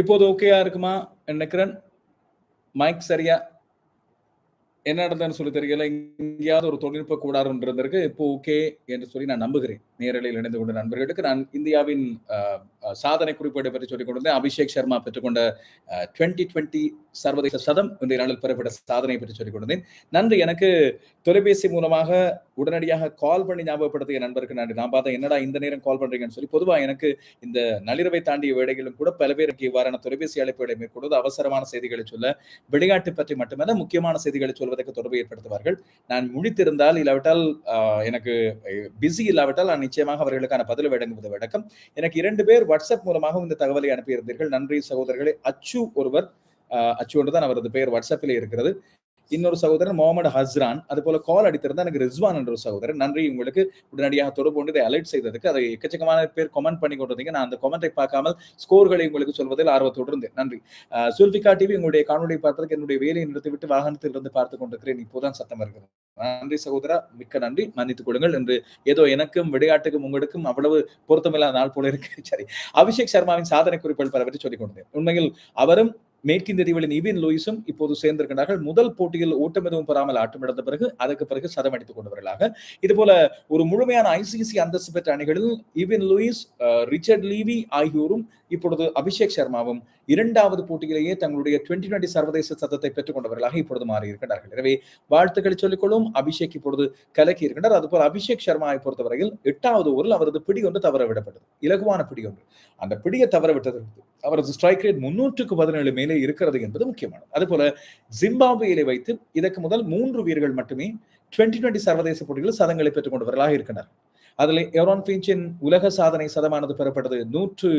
இப்போது ஓகேயா இருக்குமா நினைக்கிறேன். மைக் சரியா என்ன நடந்ததுன்னு சொல்லி தெரியல. எங்கேயாவது ஒரு தொழில்நுட்ப கூடாரம் இருந்திருக்கு. இப்போ ஓகே என்று சொல்லி நான் நம்புகிறேன். நேரலையில் இணைந்து கொண்ட நண்பர்களுக்கு நான் இந்தியாவின் சாதனை குறிப்பீடு பற்றி சொல்லிக் கொண்டிருந்தேன். அபிஷேக் சர்மா பெற்றுக்கொண்ட டுவெண்ட்டி டுவெண்ட்டி சர்வதேச சதம் இந்த நாளில் பெறப்பட்ட சாதனையை பற்றி சொல்லிக் கொண்டிருந்தேன். நன்றி. எனக்கு தொலைபேசி மூலமாக உடனடியாக கால் பண்ணி ஞாபகப்படுத்திய நண்பருக்கு நன்றி. நான் பார்த்தேன் என்னடா இந்த நேரம் கால் பண்றீங்கன்னு சொல்லி. பொதுவாக எனக்கு இந்த நள்ளிரவை தாண்டிய வேடைகளும் கூட பல பேருக்கு இவ்வாறான தொலைபேசி அழைப்புகளை மேற்கொள்வது அவசரமான செய்திகளை சொல்ல விளையாட்டு பற்றி மட்டுமல்ல முக்கியமான செய்திகளை சொல்வதற்கு தொடர்பு ஏற்படுத்துவார்கள். நான் முடித்திருந்தால் இல்லாவிட்டால் எனக்கு பிஸி இல்லாவிட்டால் நான் நிச்சயமாக அவர்களுக்கான பதில் வழங்குவது வழக்கம். எனக்கு இரண்டு பேர் வாட்ஸ்அப் மூலமாக இந்த தகவலை அனுப்பியிருந்தீர்கள். நன்றி சகோதரர்களே. அச்சு ஒருவர் அச்சு ஒன்று தான் அவரது பெயர் வாட்ஸ்அப்பில் இருக்கிறது. இன்னொரு சகோதரன் முகமது ஹஸ்ரான் அது போல கால் அடித்திருந்தா எனக்கு ரிஸ்வான் என்ற ஒரு சகோதரர் நன்றி உங்களுக்கு உடனடியாக தொடர்பு கொண்டு இதை அலர்ட் செய்ததுக்கு அதை எக்கச்சக்கமான பேர் கமெண்ட் பண்ணி கொண்டிருந்தீங்க. நான் அந்த கமெண்டை பார்க்காமல் ஸ்கோர்களை உங்களுக்கு சொல்வதில் ஆர்வத்தோடு இருந்தேன். நன்றி. ஆஹ் சுல்பிகா டிவி உங்களுடைய காணொலியை பார்த்ததுக்கு என்னுடைய வேலையை நிறுத்திவிட்டு வாகனத்தில் இருந்து பார்த்து கொண்டிருக்கிறேன். இப்போதான் சத்தம் இருக்கிறது நன்றி சகோதரா மிக்க நன்றி. மன்னித்துக் கொள்ளுங்கள் என்று ஏதோ எனக்கும் விளையாட்டுக்கும் உங்களுக்கும் அவ்வளவு பொருத்தமில்லாத நாள் போல இருக்கு. சரி அபிஷேக் சர்மாவின் சாதனை குறிப்புகள் பலவற்றை சொல்லிக் கொண்டேன் உண்மையில் அவரும் மேற்கிந்திய தீவுகளின் இவின் லூயிஸும் இப்போது சேர்ந்திருக்கிறார்கள் முதல் போட்டியில் ஓட்டம் எதுவும் பெறாமல் ஆட்டமிழந்த பிறகு அதற்கு பிறகு சதம் அடித்துக் கொண்டவர்களாக. இதுபோல ஒரு முழுமையான ஐசிசி அந்தஸ்து பெற்ற அணிகளில் இவின் லூயிஸ் ரிச்சர்ட் லீவி ஆகியோரும் இப்பொழுது அபிஷேக் சர்மாவும் இரண்டாவது போட்டியிலேயே தங்களுடைய டுவெண்டி டுவெண்டி சர்வதேச சத்தத்தை பெற்றுக் கொண்டவர்களாக இப்பொழுது மாறி இருக்கிறார்கள் எனவே வாழ்த்துக்களை சொல்லிக்கொள்ளும் அபிஷேக் இப்பொழுது கலக்கி இருக்கின்றார் அதுபோல் அபிஷேக் சர்மாவை பொறுத்தவரையில் எட்டாவது ஓவரில் அவரது பிடி ஒன்று தவற விடப்பட்டது இலகுவான பிடி ஒன்று. அந்த பிடியை தவற விட்டதற்கு அவரது ஸ்ட்ரைக் ரேட் முன்னூற்றுக்கு பதினேழு மேலே இருக்கிறது என்பது முக்கியமானது. அதுபோல ஜிம்பாப்வேயிலே வைத்து இதற்கு முதல் மூன்று வீரர்கள் மட்டுமே டுவெண்டி டுவெண்டி சர்வதேச போட்டிகளில் சதங்களை பெற்றுக் கொண்டவர்களாக இருக்கின்றனர். அதில் எவரான் பிஞ்சின் உலக சாதனை சதமானது பெறப்பட்டது நூற்று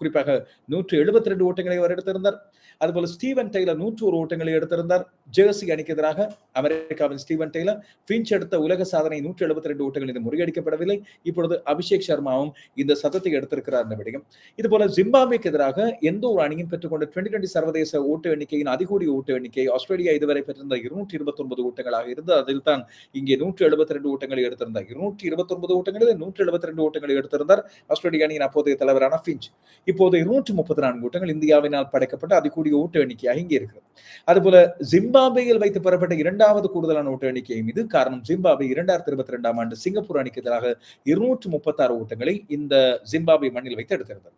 குறிப்பாக நூற்று எழுபத்தி ரெண்டு ஓட்டங்களை அவர் எடுத்திருந்தார். அதுபோல ஸ்டீவன் டெய்லர் நூற்று ஒரு ஓட்டங்களை எடுத்திருந்தார். ஜெர்சி அணிக்கு எதிராக அமெரிக்காவின் ஸ்டீவன் டெய்லர் பிஞ்ச் எடுத்த உலக சாதனை நூற்று எழுபத்தி ரெண்டு ஓட்டங்கள் இது முறியடிக்கப்படவில்லை. இப்பொழுது அபிஷேக் சர்மாவும் இந்த சதத்தை எடுத்திருக்கிறார் என்ற விடயம். இதுபோல ஜிம்பாப்வேக்கு எதிராக எந்த ஒரு அணியும் பெற்றுக்கொண்ட டுவெண்டி டுவெண்டி சர்வதேச ஓட்டு எண்ணிக்கையின் அதிகூடிய ஓட்டு எண்ணிக்கை ஆஸ்திரேலியா இதுவரை பெற்றிருந்த இருநூற்றி இருபத்தி ஒன்பது ஓட்டங்களாக இருந்து அதில் தான் இங்கே நூற்று எழுபத்தி ரெண்டு ஓட்டங்களை எடுத்திருந்தார். இருநூற்றி இருபத்தி ஒன்பது ஓட்டங்களில் நூற்று எழுபத்தி ரெண்டு ஓட்டங்களை எடுத்திருந்தார் ஆஸ்திரேலிய அணியின் அப்போதைய தலைவரான பிஞ்ச் இப்போது இருநூற்றி முப்பத்தி நான்கு ஓட்டங்கள் இந்தியாவினால் படைக்கப்பட்ட அதிகூடிய ஓட்டு எண்ணிக்கையாக இங்கே இருக்கிறது. அதுபோல ஜிம்பாப்வேயில் வைத்து பெறப்பட்ட இரண்டாவது கூடுதலான ஓட்டு எண்ணிக்கையும் இது. காரணம் ஜிம்பாப்வே இரண்டாயிரத்தி இருபத்தி இரண்டாம் ஆண்டு சிங்கப்பூர் அணிக்கு எதிராக இருநூற்று முப்பத்தாறு ஓட்டங்களை இந்த ஜிம்பாப்வே மண்ணில் வைத்து எடுத்திருந்தது.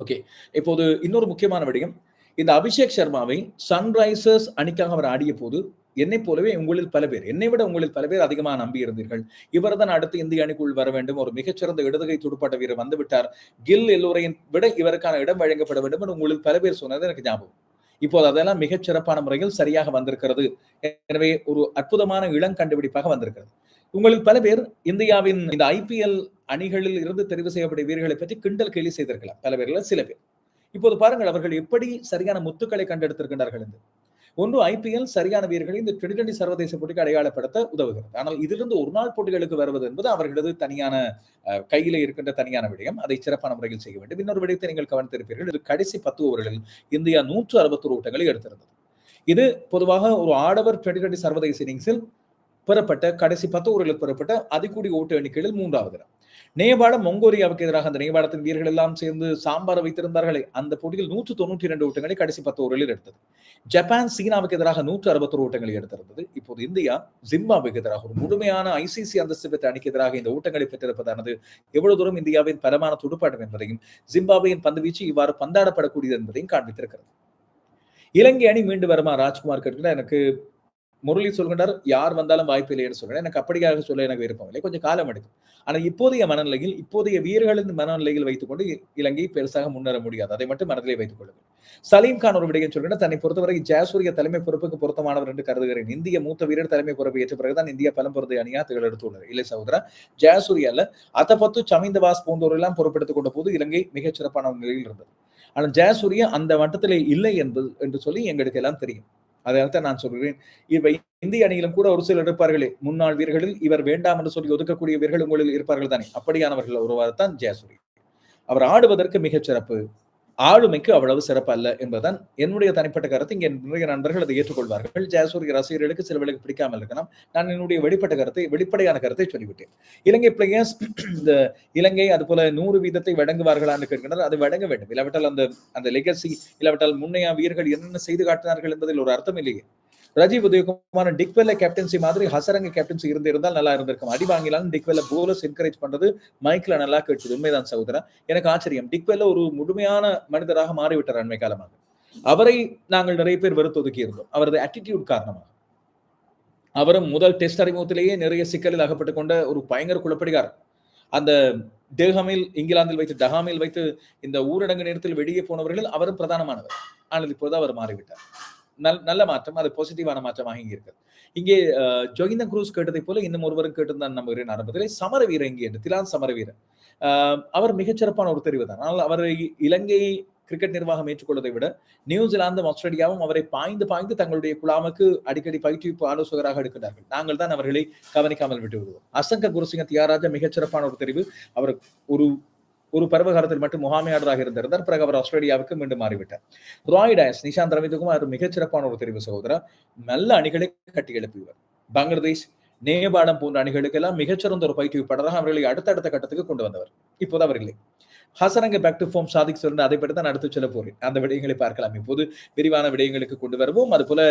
ஓகே இப்போது இன்னொரு முக்கியமான விடயம். இந்த அபிஷேக் சர்மாவை சன்ரைசர்ஸ் அணிக்காக அவர் ஆடிய போது என்னை போலவே உங்களில் பல பேர் என்னை விட உங்களில் பல பேர் அதிகமாக நம்பி இருந்தீர்கள். இவர் தான் அடுத்து இந்திய அணிக்குள் வர வேண்டும். ஒரு மிகச்சிறந்த இடதுகை துடுப்பாட்ட வீரர் வந்துவிட்டார் கில் எல்லோரையும் விட இவருக்கான இடம் வழங்கப்பட வேண்டும் என்று உங்களில் பல பேர் சொன்னது எனக்கு ஞாபகம். இப்போது அதெல்லாம் மிகச் சிறப்பான முறையில் சரியாக வந்திருக்கிறது. எனவே ஒரு அற்புதமான இளம் கண்டுபிடிப்பாக வந்திருக்கிறது. உங்களில் பல பேர் இந்தியாவின் இந்த ஐபிஎல் அணிகளில் இருந்து தெரிவு செய்யப்பட்ட வீரர்களை பற்றி கிண்டல் கேலி செய்திருக்கலாம். பல பேர்ல சில பேர். இப்போது பாருங்கள் அவர்கள் எப்படி சரியான முத்துக்களை கண்டெடுத்திருக்கின்றார்கள் என்று. ஒன்று ஐபிஎல் சரியான வீரர்களை இந்த டுவெண்டி டுவெண்டி சர்வதேச போட்டிக்கு அடையாளப்படுத்த உதவுகிறது. ஆனால் இதிலிருந்து ஒரு நாள் போட்டிகளுக்கு வருவது என்பது அவர்களது தனியான கையில் இருக்கின்ற தனியான விடயம். அதை சிறப்பான முறையில் செய்ய வேண்டும். இன்னொரு விடயத்தை நீங்கள் கவனித்திருப்பீர்கள் இது கடைசி பத்து ஓவர்களில் இந்தியா நூற்று அறுபத்தொரு ஓட்டங்களை எடுத்திருந்தது. இது பொதுவாக ஒரு ஆடவர் டுவெண்டி டுவெண்டி சர்வதேச இன்னிங்ஸில் பெறப்பட்ட கடைசி பத்து ஓவர்களுக்கு பெறப்பட்ட அதிகூடிய ஓட்டு எண்ணிக்கையில் மூன்றாவது இடம். நேபாளம் மங்கோரியாவுக்கு எதிராக அந்த நேபாளத்தின் வீரர்கள் எல்லாம் சேர்ந்து சாம்பார் வைத்திருந்தார்களே அந்த போட்டியில் நூற்று தொண்ணூற்றி இரண்டு ஓட்டங்களை கடைசி பத்து ஊரில் எடுத்தது. ஜப்பான் சீனாவுக்கு எதிராக நூற்று அறுபத்தொரு ஓட்டங்களை எடுத்திருந்தது. இப்போது இந்தியா ஜிம்பாபுக்கு எதிராக ஒரு முழுமையான ஐசிசி அந்தஸ்து பெற்ற அணிக்கு எதிராக இந்த ஓட்டங்களை பெற்றிருப்பதானது எவ்வளவு தூரம் இந்தியாவின் பலமான துடுப்பாட்டம் என்பதையும் ஜிம்பாபுவின் பந்து வீச்சு இவ்வாறு பந்தாடப்படக்கூடியது என்பதையும் காண்பித்திருக்கிறது. இலங்கை அணி மீண்டு வருமா? ராஜ்குமார் கேட்கிறார். எனக்கு முரளி சொல்கின்றார் யார் வந்தாலும் வாய்ப்பு இல்லைன்னு சொல்கிறேன் எனக்கு அப்படியாக சொல்ல எனக்கு விருப்பம் இல்லை. கொஞ்சம் காலம் எடுக்கும். ஆனால் இப்போதைய மனநிலையில் இப்போதைய வீரர்களின் மனநிலையில் வைத்துக்கொண்டு இலங்கை பெருசாக முன்னேற முடியாது. அதை மட்டும் மனதிலே வைத்துக் கொள்ளுங்கள். சலீம் கான் ஒரு விடயம் சொல்கிறேன் தன்னை பொறுத்தவரை ஜாசூரிய தலைமை பொறுப்புக்கு பொருத்தமானவர் என்று கருதுகிறேன். இந்திய மூத்த வீரர் தலைமை பொறுப்பு ஏற்ற பிறகுதான் இந்தியா பலம் பொருந்த அணியா திகழ் இல்லை சகோதரா ஜாசூரிய அல்ல அத்தபத்து சமிந்தவாஸ் போன்றவரெல்லாம் பொறுப்பெடுத்துக் கொண்ட போது இலங்கை மிகச் சிறப்பான நிலையில் இருந்தது. ஆனால் ஜெயசூரிய அந்த மட்டத்திலே இல்லை என்பது என்று சொல்லி எங்களுக்கு எல்லாம் தெரியும். அதனால தான் நான் சொல்கிறேன். இவை இந்திய அணியிலும் கூட ஒரு சிலர் இருப்பார்களே. முன்னாள் வீரர்களில் இவர் வேண்டாம் என்று சொல்லி ஒதுக்கக்கூடிய வீரர்கள் உங்களில் இருப்பார்கள் தானே அப்படியானவர்கள் ஒருவர் தான் ஜெயசூரி. அவர் ஆடுவதற்கு மிகச் சிறப்பு. ஆளுமைக்கு அவ்வளவு சிறப்பல்ல என்பதுதான் என்னுடைய தனிப்பட்ட கருத்து. இங்கே நிறைய நண்பர்கள் அதை ஏற்றுக்கொள்வார்கள். ஜெயசூரிய ரசிகர்களுக்கு சில வேளைக்கு பிடிக்காமல் இருக்கலாம். நான் என்னுடைய வெளிப்பட்ட கருத்தை வெளிப்படையான கருத்தை சொல்லிவிட்டேன். இலங்கை பிளேயர்ஸ் இந்த இலங்கை அது போல நூறு வீதத்தை வழங்குவார்களான்னு கேட்கின்றனர். அது வழங்க வேண்டும். இல்லாவிட்டால் அந்த அந்த லெகசி இல்லாவிட்டால் முன்னைய வீரர்கள் என்னென்ன செய்து காட்டினார்கள் என்பதில் ஒரு அர்த்தம் இல்லையே. ரஜீவ் உதயகுமார் டிக்வெல்ல கேப்டன்சி மாதிரி ஹசரங்க கேப்டன்சி இருந்து இருந்தால் நல்லா இருந்திருக்கும். அடி வாங்கினாலும் டிக்வெல்ல போலஸ் என்கரேஜ் பண்றது மைக்ல நல்லா கேட்டுது. உண்மைதான் சகோதரன் எனக்கு ஆச்சரியம். டிக்வெல்ல ஒரு முழுமையான மனிதராக மாறிவிட்டார் அண்மை காலமாக. அவரை நாங்கள் நிறைய பேர் வெறுத்து ஒதுக்கி இருந்தோம். அவரது ஆட்டிடியூட் காரணமாக. அவரும் முதல் டெஸ்ட் அறிமுகத்திலேயே நிறைய சிக்கலில் அகப்பட்டுக் கொண்ட ஒரு பயங்கர குழப்படிகார் அந்த டேஹாமில் இங்கிலாந்தில் வைத்து டஹாமில் வைத்து இந்த ஊரடங்கு நேரத்தில் வெளியே போனவர்கள் அவரும் பிரதானமானவர். ஆனால் இப்போது அவர் மாறிவிட்டார். நல் நல்ல மாற்றம் அது பாசிட்டிவான மாற்றமாக இங்கே இருக்கிறது இங்கே ஜோகிந்தன் குரூஸ் கேட்டதை போல இன்னும் ஒருவரும் கேட்டிருந்தான் நம்புகிறேன் ஆரம்பத்திலே. சமரவீர இங்கே என்று திலான் சமரவீரன் அவர் மிகச்சிறப்பான ஒரு தெரிவு தான். ஆனால் அவர் இலங்கை கிரிக்கெட் நிர்வாகம் ஏற்றுக்கொள்வதை விட நியூசிலாந்தும் ஆஸ்திரேலியாவும் அவரை பாய்ந்து பாய்ந்து தங்களுடைய குழாமுக்கு அடிக்கடி பயிற்றுவிப்பு ஆலோசகராக எடுக்கிறார்கள் நாங்கள் தான் அவர்களை கவனிக்காமல் விட்டு விடுவோம் அசங்க குருசிங்க தியாராஜா மிகச்சிறப்பான ஒரு தெரிவு. அவர் ஒரு ஒரு பருவ காலத்தில் மட்டும் முகாமையாளராக இருந்திருந்தார். பிறகு அவர் ஆஸ்திரேலியாவுக்கு மீண்டும் மாறிவிட்டார். ராய் டயஸ் நிஷாந்த் ரவிந்தகுமார் மிகச்சிறப்பான ஒரு தெரிவு சகோதரர். நல்ல அணிகளை கட்டி எழுப்பியவர். பங்களாதேஷ் நேபாளம் போன்ற அணிகளுக்கெல்லாம் மிகச்சிறந்த ஒரு பயிற்றுவிப்பாளராக அவர்களை அடுத்தடுத்த கட்டத்துக்கு கொண்டு வந்தவர். இப்போது அவர் இல்லை. Hasaranga back to form Sadiq சொல்ற அதை பற்றி தான் அடுத்து சொல்ல போகிறேன் அந்த விடயங்களை பார்க்கலாம். இப்போது விரிவான விடயங்களுக்கு கொண்டு வருவோம். அது போல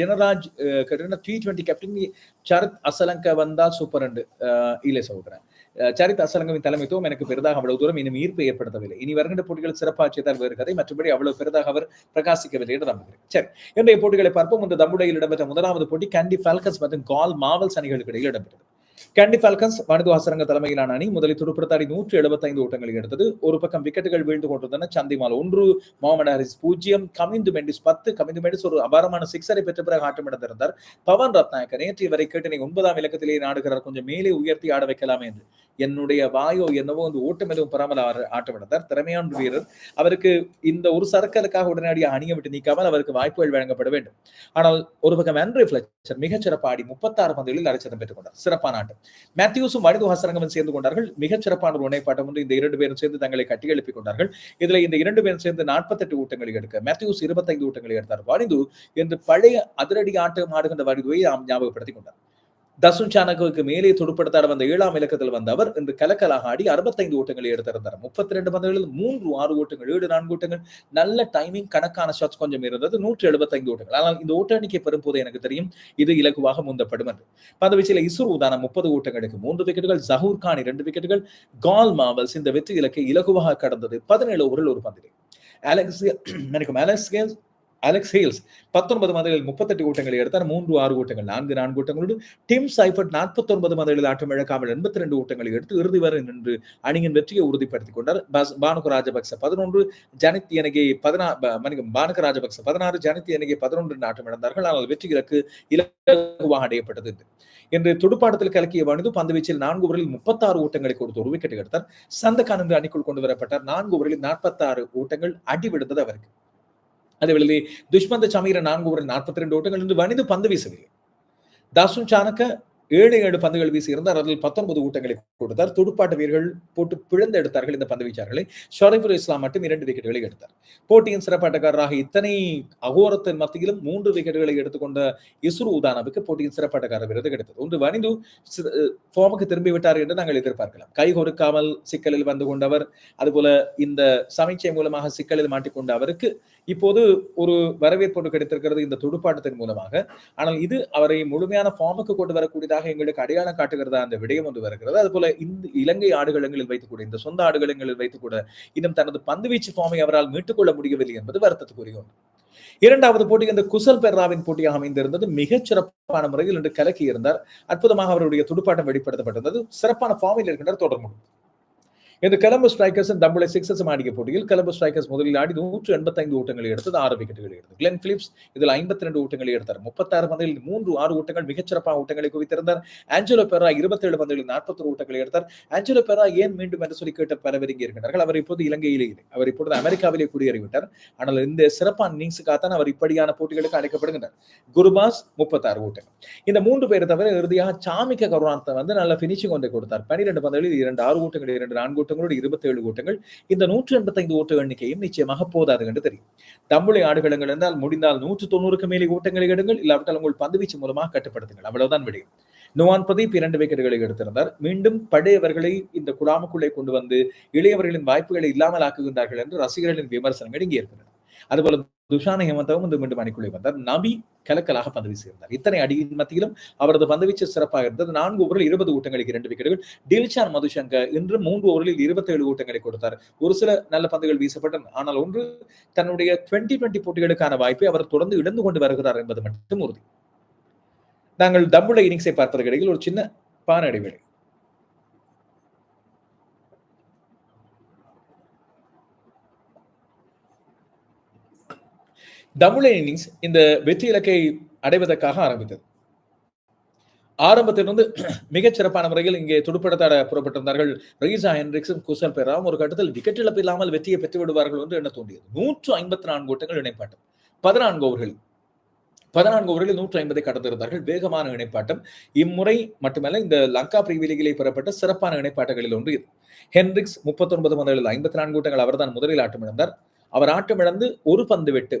ஜெனராஜ் T twenty captain Charith Asalanka வந்தால் சூப்பர் அண்டு இல்லை சகோதரன் சரித் அசலங்கவின் தலைமைத்துவம் எனக்கு பெரிதாக அவ்வளவு தூரம் இன்னும் ஈர்ப்பு ஏற்படுத்தவில்லை. இனி வருகின்ற போட்டிகள் சிறப்பாட்சியதால் வேறு கதை. மற்றபடி அவ்வளவு பெரிதாக அவர் பிரகாசிக்கவில்லை என்று நம்புகிறேன். சரி இன்றைய போட்டிகளை பார்ப்போம். இந்த தம்புடையில் இடம்பெற்ற முதலாவது போட்டி கேண்டி ஃபால்கஸ் மற்றும் கால் மாவல்ஸ் அணிகளுக்கு இடையில் இடம்பெற்றது. கேண்டி ஃபால்கன்ஸ் மனித வாசரங்க தலைமையிலான அணி முதலில் துடுப்படுத்தாடி நூற்றி எழுபத்தைந்து ஓட்டங்களை எடுத்தது. ஒரு பக்கம் விக்கெட்டுகள் வீழ்ந்து கொண்டிருந்தன. சந்திமால் ஒன்று மொஹமட் ஹரிஸ் பூஜ்ஜியம் கமிந்து மெண்டிஸ் பத்து கமிந்து மெண்டிஸ் ஒரு அபாரமான சிக்ஸரை பெற்ற பிறகு ஆட்டமிடந்திருந்தார் பவன் ரத்நாயக்க நேற்றைய வரை கேட்டு ஒன்பதாம் இலக்கத்திலேயே நாடுகிறார். கொஞ்சம் மேலே உயர்த்தி ஆட வைக்கலாமே என்று. என்னுடைய வாயோ என்னவோ வந்து ஓட்டம் எதுவும் பெறாமல் அவர் ஆட்டமிடந்தார் திறமையான வீரர். அவருக்கு இந்த ஒரு சர்க்கலுக்காக உடனடியாக அணிய விட்டு நீக்காமல் அவருக்கு வாய்ப்புகள் வழங்கப்பட வேண்டும். ஆனால் ஒரு பக்கம் ஆண்ட்ரி பிளச்சர் மிகச்சிறப்பாக முப்பத்தாறு பந்துகளில் அரைச்சதம் பெற்றுக் கொண்டார். சிறப்பான ஆட்டம். மேத்யூஸும் மனித ஹசரங்கமும் சேர்ந்து கொண்டார்கள். மிகச்சிறப்பான ஒரு இணைப்பாட்டம் வந்து இந்த இரண்டு பேரும் சேர்ந்து தங்களை கட்டி எழுப்பிக் கொண்டார்கள். இதுல இந்த இரண்டு பேரும் சேர்ந்து நாற்பத்தெட்டு ஊட்டங்களை எடுக்க மேத்யூஸ் இருபத்தைந்து ஊட்டங்களை எடுத்தார். வனிது என்று பழைய அதிரடி ஆட்டம் ஆடுகின்ற வனிதுவை நாம் ஞாபகப்படுத்திக் கொண்டார். தசுன் சானகுக்கு மேலே துடுப்படுத்தாட வந்த ஏழாம் இலக்கத்தில் வந்த அவர் இன்று கலக்கலாக ஆடி அறுபத்தைந்து ஓட்டங்களை எடுத்திருந்தார். முப்பத்தி ரெண்டு பந்துகளில் மூன்று ஆறு ஓட்டங்கள் ஏழு நான்கு ஓட்டங்கள். நல்ல டைமிங் கணக்கான ஷாட்ஸ் கொஞ்சம் இருந்தது. நூற்றி எழுபத்தைந்து ஓட்டங்கள். ஆனால் இந்த ஓட்ட எண்ணிக்கை பெறும் போது எனக்கு தெரியும் இது இலகுவாக முந்தப்படும் என்று. பந்து வீச்சில் இசுர் உதான முப்பது ஓட்டங்களுக்கு மூன்று விக்கெட்டுகள் ஜஹூர் கான் இரண்டு விக்கெட்டுகள் கால் மாவல்ஸ் இந்த வெற்றி இலக்கை இலகுவாக கடந்தது பதினேழு ஓவரில் ஒரு பந்திலே. அலெக்ஸ் எனக்கு அலெக்ஸ் அலெக்ஸ் ஹேல்ஸ் பத்தொன்பது மதங்களில் முப்பத்தெட்டு கூட்டங்களை எடுத்தார் மூன்று ஆறு கூட்டங்கள் நான்கு நான்கு கூட்டங்களோடு டிம் சைஃபர்ட் நாற்பத்தொன்பது மதங்களில் ஆட்டம் இழக்காமல் எண்பத்தி ரெண்டு கூட்டங்களை எடுத்து இறுதி வரை நின்று அணியின் வெற்றியை உறுதிப்படுத்திக் கொண்டார். பானுக ராஜபக்ச பதினொன்று ஜனித் எனகே பதினா மணிக்கம் பானுக ராஜபக்ச பதினாறு ஜனித் எனகே பதினொன்று ஆட்டம் இழந்தார்கள். ஆனால் வெற்றி இலக்கு இலகுவாக அடையப்பட்டது என்று துடுப்பாட்டத்தில் கலக்கிய வனிது பந்து வீச்சில் நான்கு ஓவரில் முப்பத்தாறு ஓட்டங்களை கொடுத்து ஒரு விக்கெட் எடுத்தார். சந்தகான் என்று அணிக்குள் கொண்டு வரப்பட்டார். நான்கு ஓவரில் நாற்பத்தாறு ஓட்டங்கள் அடி விடுந்தது அவருக்கு. அதே வேளையில் துஷ்மந்த சமீர நான்கு ஓவர் நாற்பத்தி ரெண்டு ஓட்டங்கள் என்று வனிது பந்து வீசவில்லை. தாசுன் சாணக்க ஏழு ஏழு பந்துகள் வீசியிருந்தார் அதில் பத்தொன்பது ஊட்டங்களை கொடுத்தார். துடுப்பாட்ட வீரர்கள் போட்டு பிழந்து எடுத்தார்கள் இந்த பந்து வீச்சார்களை ஷரீஃபுல் இஸ்லாம் மட்டும் இரண்டு விக்கெட்டுகளை எடுத்தார். போட்டியின் சிறப்பாட்டக்காரராக இத்தனை அகோரத்தின் மத்தியிலும் மூன்று விக்கெட்டுகளை எடுத்துக்கொண்ட இஸ்ரு உதானாவுக்கு போட்டியின் சிறப்பாட்டக்காரர் விருது கிடைத்தது. ஒன்று வனிந்து ஃபார்முக்கு திரும்பி விட்டார் என்று நாங்கள் எதிர்பார்க்கலாம். கை கொடுக்காமல் சிக்கலில் வந்து கொண்டவர் அதுபோல இந்த சமீட்சை மூலமாக சிக்கலில் மாட்டிக்கொண்ட அவருக்கு இப்போது ஒரு வரவேற்பு கிடைத்திருக்கிறது இந்த துடுப்பாட்டத்தின் மூலமாக. ஆனால் இது அவரை முழுமையான ஃபார்முக்கு கொண்டு வரக்கூடியதாக எங்களுக்கு அடையாளம் காட்டுகிறதா அந்த விடயம் ஒன்று வருகிறது. அதுபோல இந்த இலங்கை ஆடுகளங்களில் வைத்துக்கூட இந்த சொந்த ஆடுகளங்களில் வைத்துக்கூட இன்னும் தனது பந்துவீச்சு ஃபார்மை அவரால் மீட்டுக்கொள்ள முடியவில்லை என்பது வருத்தத்துக்குரிய ஒன்று. இரண்டாவது போட்டி இந்த குசல் பெர்ராவின் போட்டியாக அமைந்திருந்தது. மிகச் சிறப்பான முறையில் இன்று கலக்கி இருந்தார் அற்புதமாக அவருடைய துடுப்பாட்டம் வெளிப்படுத்தப்பட்டிருந்தது. சிறப்பான ஃபார்மில் இருக்கின்றார் தொடர் முடியும் இந்த கிளம்பு ஸ்ட்ரைக்கர்ஸ் தம்புளை சிக்ஸஸ் ஆடிய போட்டியில் கிளம்பு ஸ்ட்ரைக்கர்ஸ் முதலில் ஆடி நூற்று எண்பத்தைந்து ஓட்டங்களை எடுத்தது ஆறு விக்கெட்டுகள் எடுத்தது. கிளென் பிலிப்ஸ் இதில் ஐம்பத்தி ரெண்டு ஓட்டங்களை எடுத்தார். முப்பத்தாறு பந்தில் மூன்று ஆறு ஓட்டங்கள் மிகச்சிறப்பான ஓட்டங்களை குவித்திருந்தார். ஆஞ்சலோ பெரா இருபத்தேழு பந்துகளில் நாற்பத்தொரு ஓட்டங்களை எடுத்தார். ஆஞ்சலோ பெரா ஏன் மீண்டும் என்று சொல்லி கேட்ட பெறவிருங்கி இருக்கின்றார்கள் அவர் இப்போது இலங்கையிலே இல்லை. அவர் இப்பொழுது அமெரிக்காவிலே குடியேறிவிட்டார். ஆனால் இந்த சிறப்பான இன்னிங்ஸுக்காகத்தான் அவர் இப்படியான போட்டிகளுக்கு அழைக்கப்படுகின்றார். குருபாஸ் முப்பத்தாறு ஓட்டங்கள். இந்த மூன்று பேரை தவிர இறுதியாக சாமிக்க கருணாந்தன் வந்து நல்ல பினிஷிங் ஒன்றை கொடுத்தார். பனிரெண்டு பந்துகளில் இரண்டு ஆறு ஓட்டங்கள் இரண்டு நான்கு ஓட்டங்களோடு இருபத்தேழு ஓட்டங்கள். இந்த நூற்று எண்பத்தைந்து ஓட்ட எண்ணிக்கையும் நிச்சயமாக போதாது என்று தெரியும். தமிழை ஆடுகளங்கள் என்றால் முடிந்தால் நூற்று தொண்ணூறுக்கு மேலே ஓட்டங்களை எடுங்கள் இல்லாவிட்டால் உங்கள் பந்துவீச்சு மூலமாக கட்டுப்படுத்துங்கள். அவ்வளவுதான் விடயம். நுவான் பிரதீப் இரண்டு விக்கெட்டுகளை எடுத்திருந்தார். மீண்டும் பழையவர்களை இந்த குழாமுக்குள்ளே கொண்டு வந்து இளையவர்களின் வாய்ப்புகளை இல்லாமல் ஆக்குகின்றார்கள் என்று ரசிகர்களின் விமர்சனங்கள் இங்கே இருக்கிறது. அதுபோல துஷான ஹேமந்தவும் இந்த மீண்டும் அணிக்குள்ளே வந்தார். நபி கலக்கலாக பந்து வீசியிருந்தார் இத்தனை அடியின் மத்தியிலும் அவரது பந்துவீச்சு சிறப்பாக இருந்தது. நான்கு ஓவரில் இருபது ஊட்டங்களுக்கு இரண்டு விக்கெட்டுகள். டில்ஷான் மதுசங்கர் இன்று மூன்று ஓவரில் இருபத்தி ஏழு ஊட்டங்களை கொடுத்தார். ஒரு சில நல்ல பந்துகள் வீசப்பட்டன. ஆனால் ஒன்று தன்னுடைய டுவெண்டி டுவெண்டி போட்டிகளுக்கான வாய்ப்பை அவர் தொடர்ந்து இழந்து கொண்டு வருகிறார் என்பது மட்டும் உறுதி. நாங்கள் தம்புள்ள இன்னிங்ஸை பார்ப்பதற்கு இடையில் ஒரு சின்ன பான இடைவெளி. தமிழ் இன்னிங்ஸ் இந்த வெற்றி இலக்கை அடைவதற்காக ஆரம்பித்தது. ஆரம்பத்திலிருந்து மிகச் சிறப்பான முறையில் இங்கே துடுப்படத்தாட புறப்பட்டிருந்தார்கள். ரீசா ஹென்ரிக்ஸும் குசல் பெறாம் ஒரு கட்டத்தில் விக்கெட் இழப்பு இல்லாமல் வெற்றியை பெற்று விடுவார்கள் என்று எண்ண தோன்றியது. நூற்று ஐம்பத்தி நான்கு ஓட்டங்கள் இணைப்பாட்டம். பதினான்கு ஓவர்கள். பதினான்கு ஓவர்களில் நூற்று ஐம்பதை கடந்திருந்தார்கள். வேகமான இணைப்பாட்டம். இம்முறை மட்டுமல்ல இந்த லங்கா பிரிவிலிகளை பெறப்பட்ட சிறப்பான இணைப்பாட்டங்களில் ஒன்று இது. ஹென்ரிக்ஸ் முப்பத்தொன்பது முதலில் ஐம்பத்தி நான்கு ஓட்டங்கள் அவர்தான் முதலில் ஆட்டமிழந்தார். அவர் ஆட்டமிழந்து ஒரு பந்து வெட்டு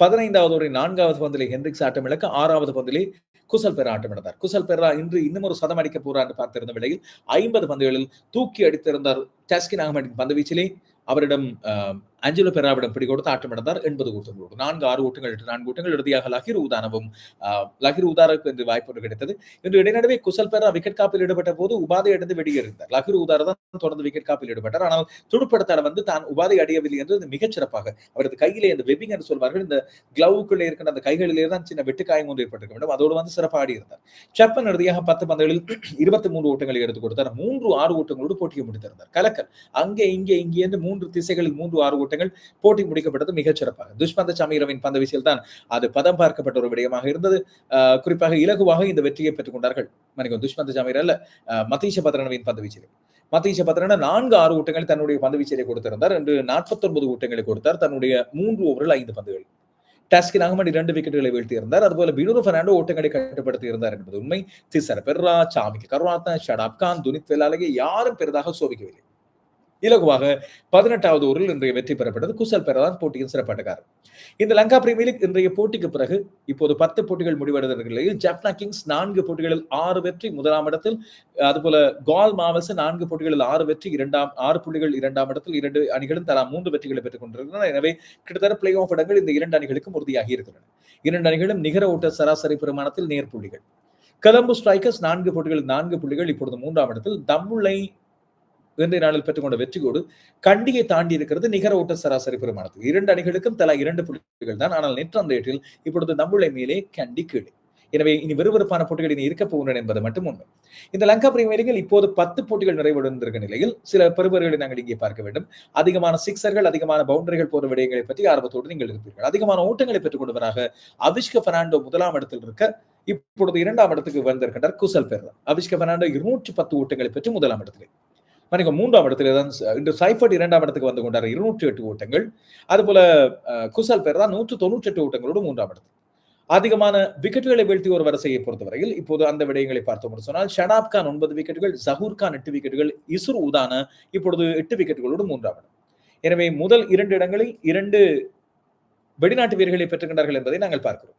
பதினைந்தாவது ஒரு நான்காவது பந்திலே ஹென்ரிக்ஸ் ஆட்டமிழக்க ஆறாவது பந்திலே குசல் பெரா ஆட்டமிழந்தார். குசல் பெரா இன்று இன்னும் ஒரு சதம் அடிக்க போறார் என்று பார்த்திருந்த வேளையில் ஐம்பது பந்துகளில் தூக்கி அடித்திருந்தார் டாஸ்கின் அகமதின் பந்து வீச்சிலே. அவரிடம் அஞ்சலோ பெராவிடம் பிடி கொடுத்து ஆட்டம் ஆட்டமிழந்தார் எண்பது ஓட்டங்களோடு நான்கு ஆறு ஓட்டங்கள் எட்டு நான்கு ஓட்டங்கள் இறுதியாக லஹிர் உதானவும் லஹிர் உதாருக்கு இந்த வாய்ப்பு கிடைத்தது. இன்று இடைநடுவே குசல் பெரா விக்கெட் காப்பில் ஈடுபட்ட போது உபாதை அடைந்து வெளியேறினார் லஹிர் உதார தான் தொடர்ந்து விக்கெட் காப்பில் ஈடுபட்டார். ஆனால் துடுப்படுத்தாட வந்து தான் உபாதை அடையவில்லை என்று மிகச்சிறப்பாக அவரது கையிலே அந்த வெப்பிங் என்று சொல்வார்கள் இந்த கிளவுக்குள்ளே இருக்கிற அந்த கைகளிலே தான் சின்ன வெட்டுக்காயம் ஒன்று ஏற்பட்டிருக்க வேண்டும். அதோடு வந்து சிறப்பாக ஆடியிருந்தார் சப்பன் இறுதியாக பத்து பந்துகளில் இருபத்தி மூன்று ஓட்டங்களை எடுத்து கொடுத்தார். மூன்று ஆறு ஓட்டங்களோடு போட்டியை முடித்திருந்தார். கலக்கல் அங்கே இங்கே இங்கே மூன்று திசைகளில் மூன்று ஆறு ஓட்டங்கள் போட்டி முடிக்கப்பட்டது மிகச் சிறப்பாக. துஷ்மந்த சமீரவின் பந்த வீசியில் தான் அது பதம் பார்க்கப்பட்ட ஒரு விடயமாக இருந்தது. குறிப்பாக இலகுவாக இந்த வெற்றியை பெற்றுக் கொண்டார்கள் மணிக்கும் துஷ்மந்த சாமியர் அல்ல மதீஷ பத்ரனவின் பந்த வீச்சிலே. மதீஷ பத்ரன நான்கு ஆறு ஊட்டங்களை தன்னுடைய பந்து வீச்சலை கொடுத்திருந்தார். என்று நாற்பத்தொன்பது ஊட்டங்களை கொடுத்தார். தன்னுடைய மூன்று ஓவரில் ஐந்து பந்துகள். டாஸ்கின் அகமது இரண்டு விக்கெட்டுகளை வீழ்த்தியிருந்தார். அதுபோல பினூரு பெர்னாண்டோ ஓட்டங்களை கட்டுப்படுத்தி இருந்தார் என்பது உண்மை. திசர பெர்ரா சாமிக்கு கருணாத்தன் ஷடாப் கான் துனித் வெல்லாலகே யாரும் பெரிதாக சோபிக்கவில்லை. இலகுவாக பதினெட்டாவது ஓவரில் இன்றைய வெற்றி பெறப்பட்டது. குசல் பெறதான் போட்டியின் சிறப்பாட்டக்காரர். இந்த லங்கா பிரீமியர் லீக் இன்றைய போட்டிக்கு பிறகு இப்போது பத்து போட்டிகள் முடிவடைந்த நிலையில் ஜப்னா கிங்ஸ் நான்கு போட்டிகளில் ஆறு வெற்றி முதலாம் இடத்தில் அதுபோல கால் மாவல்ஸ் நான்கு போட்டிகளில் ஆறு வெற்றி இரண்டாம் ஆறு புள்ளிகள் இரண்டாம் இடத்தில் இரண்டு அணிகளும் தலா மூன்று வெற்றிகளை பெற்றுக் கொண்டிருக்கின்றன. எனவே கிட்டத்தட்ட பிளே ஆஃப் இடங்கள் இந்த இரண்டு அணிகளுக்கும் உறுதியாகி இருக்கின்றன. இரண்டு அணிகளும் நிகர ஓட்ட சராசரி பெருமானத்தில் நேர் புள்ளிகள். கொலம்பு ஸ்ட்ரைக்கர்ஸ் நான்கு போட்டிகளில் நான்கு புள்ளிகள் இப்பொழுது மூன்றாம் இடத்தில். தம்முளை இன்றைய நாளில் பெற்றுக்கொண்ட வெற்றியோடு கண்டியை தாண்டி இருக்கிறது நிகர ஓட்ட சராசரி பெருமானத்தில் இரண்டு அணிகளுக்கும் தலா இரண்டு புள்ளிகள் தான். ஆனால் நெற்ற அந்த ஏற்றில் இப்பொழுது நம்முளை மேலே கண்டி கீழே. எனவே இனி விறுவிறுப்பான போட்டிகள் இனி இருக்க போகின்றன என்பது மட்டும் உண்மை. இந்த லங்கா பிரீமியர் இப்போது பத்து போட்டிகள் நிறைவடைந்திருக்க நிலையில் சில பெறுபர்களை நாங்கள் இங்கே பார்க்க வேண்டும். அதிகமான சிக்ஸர்கள் அதிகமான பவுண்டரிகள் போன்ற விடயங்களை பற்றி ஆர்வத்தோடு நீங்கள் இருப்பீர்கள். அதிகமான ஓட்டங்களை பெற்றுக் கொண்டவராக அவிஷ்க பெர்னாண்டோ முதலாம் இடத்தில் இருக்க இப்பொழுது இரண்டாம் இடத்துக்கு வந்திருக்கின்றார் குசல் பெர்ரா அபிஷ்க பெர்னாண்டோ இருநூற்றி பத்து ஓட்டங்களை பெற்று முதலாம் இடத்திலே மணிக்கு மூன்றாம் இடத்துல தான் இன்று சைஃபர்ட் இரண்டாம் இடத்துக்கு வந்து கொண்டார் இருநூற்றி எட்டு ஓட்டங்கள். அதுபோல குசல் பேர் தான் நூற்று தொண்ணூற்றி எட்டு ஓட்டங்களோடு மூன்றாம் இடத்தில். அதிகமான விக்கெட்டுகளை வீழ்த்தி ஒரு வரிசையை பொறுத்தவரையில் இப்போது அந்த விடயங்களை பார்த்தோம் சொன்னால் ஷனாப் கான் ஒன்பது விக்கெட்டுகள் ஜஹூர் கான் எட்டு விக்கெட்டுகள் இசுர் உதான இப்பொழுது எட்டு விக்கெட்டுகளோடு மூன்றாம் இடம். எனவே முதல் இரண்டு இடங்களில் இரண்டு வெளிநாட்டு வீரர்களை பெற்றுக்கின்றார்கள் என்பதை நாங்கள் பார்க்கிறோம்.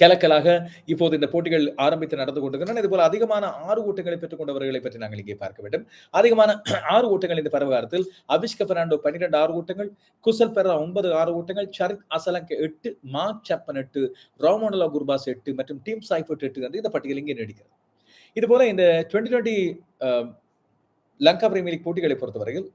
கலக்கலாக இப்போது இந்த போட்டிகள் ஆரம்பித்து நடந்து கொண்டிருக்கின்றன. இதுபோல் அதிகமான ஆறு ஓட்டங்களை பெற்றுக் கொண்டவர்களை பற்றி நாங்கள் இங்கே பார்க்க வேண்டும். அதிகமான ஆறு ஓட்டங்கள் இந்த பரவகாலத்தில். அபிஷ்க பெர்னாண்டோ பன்னிரெண்டு ஆறு ஓட்டங்கள் குசல் பெரா ஒன்பது ஆறு ஓட்டங்கள் சரித் அசலங்க எட்டு மார்க் சப்பன் எட்டு ரோமோனலா குர்பாஸ் எட்டு மற்றும் டீம் சாய்ஃபர்ட் எட்டு என்று இந்த பட்டியல் இங்கே நீடிக்கிறது. இதுபோல இந்த twenty twenty Lanka premier league போட்டிகளை பொறுத்தவரையில்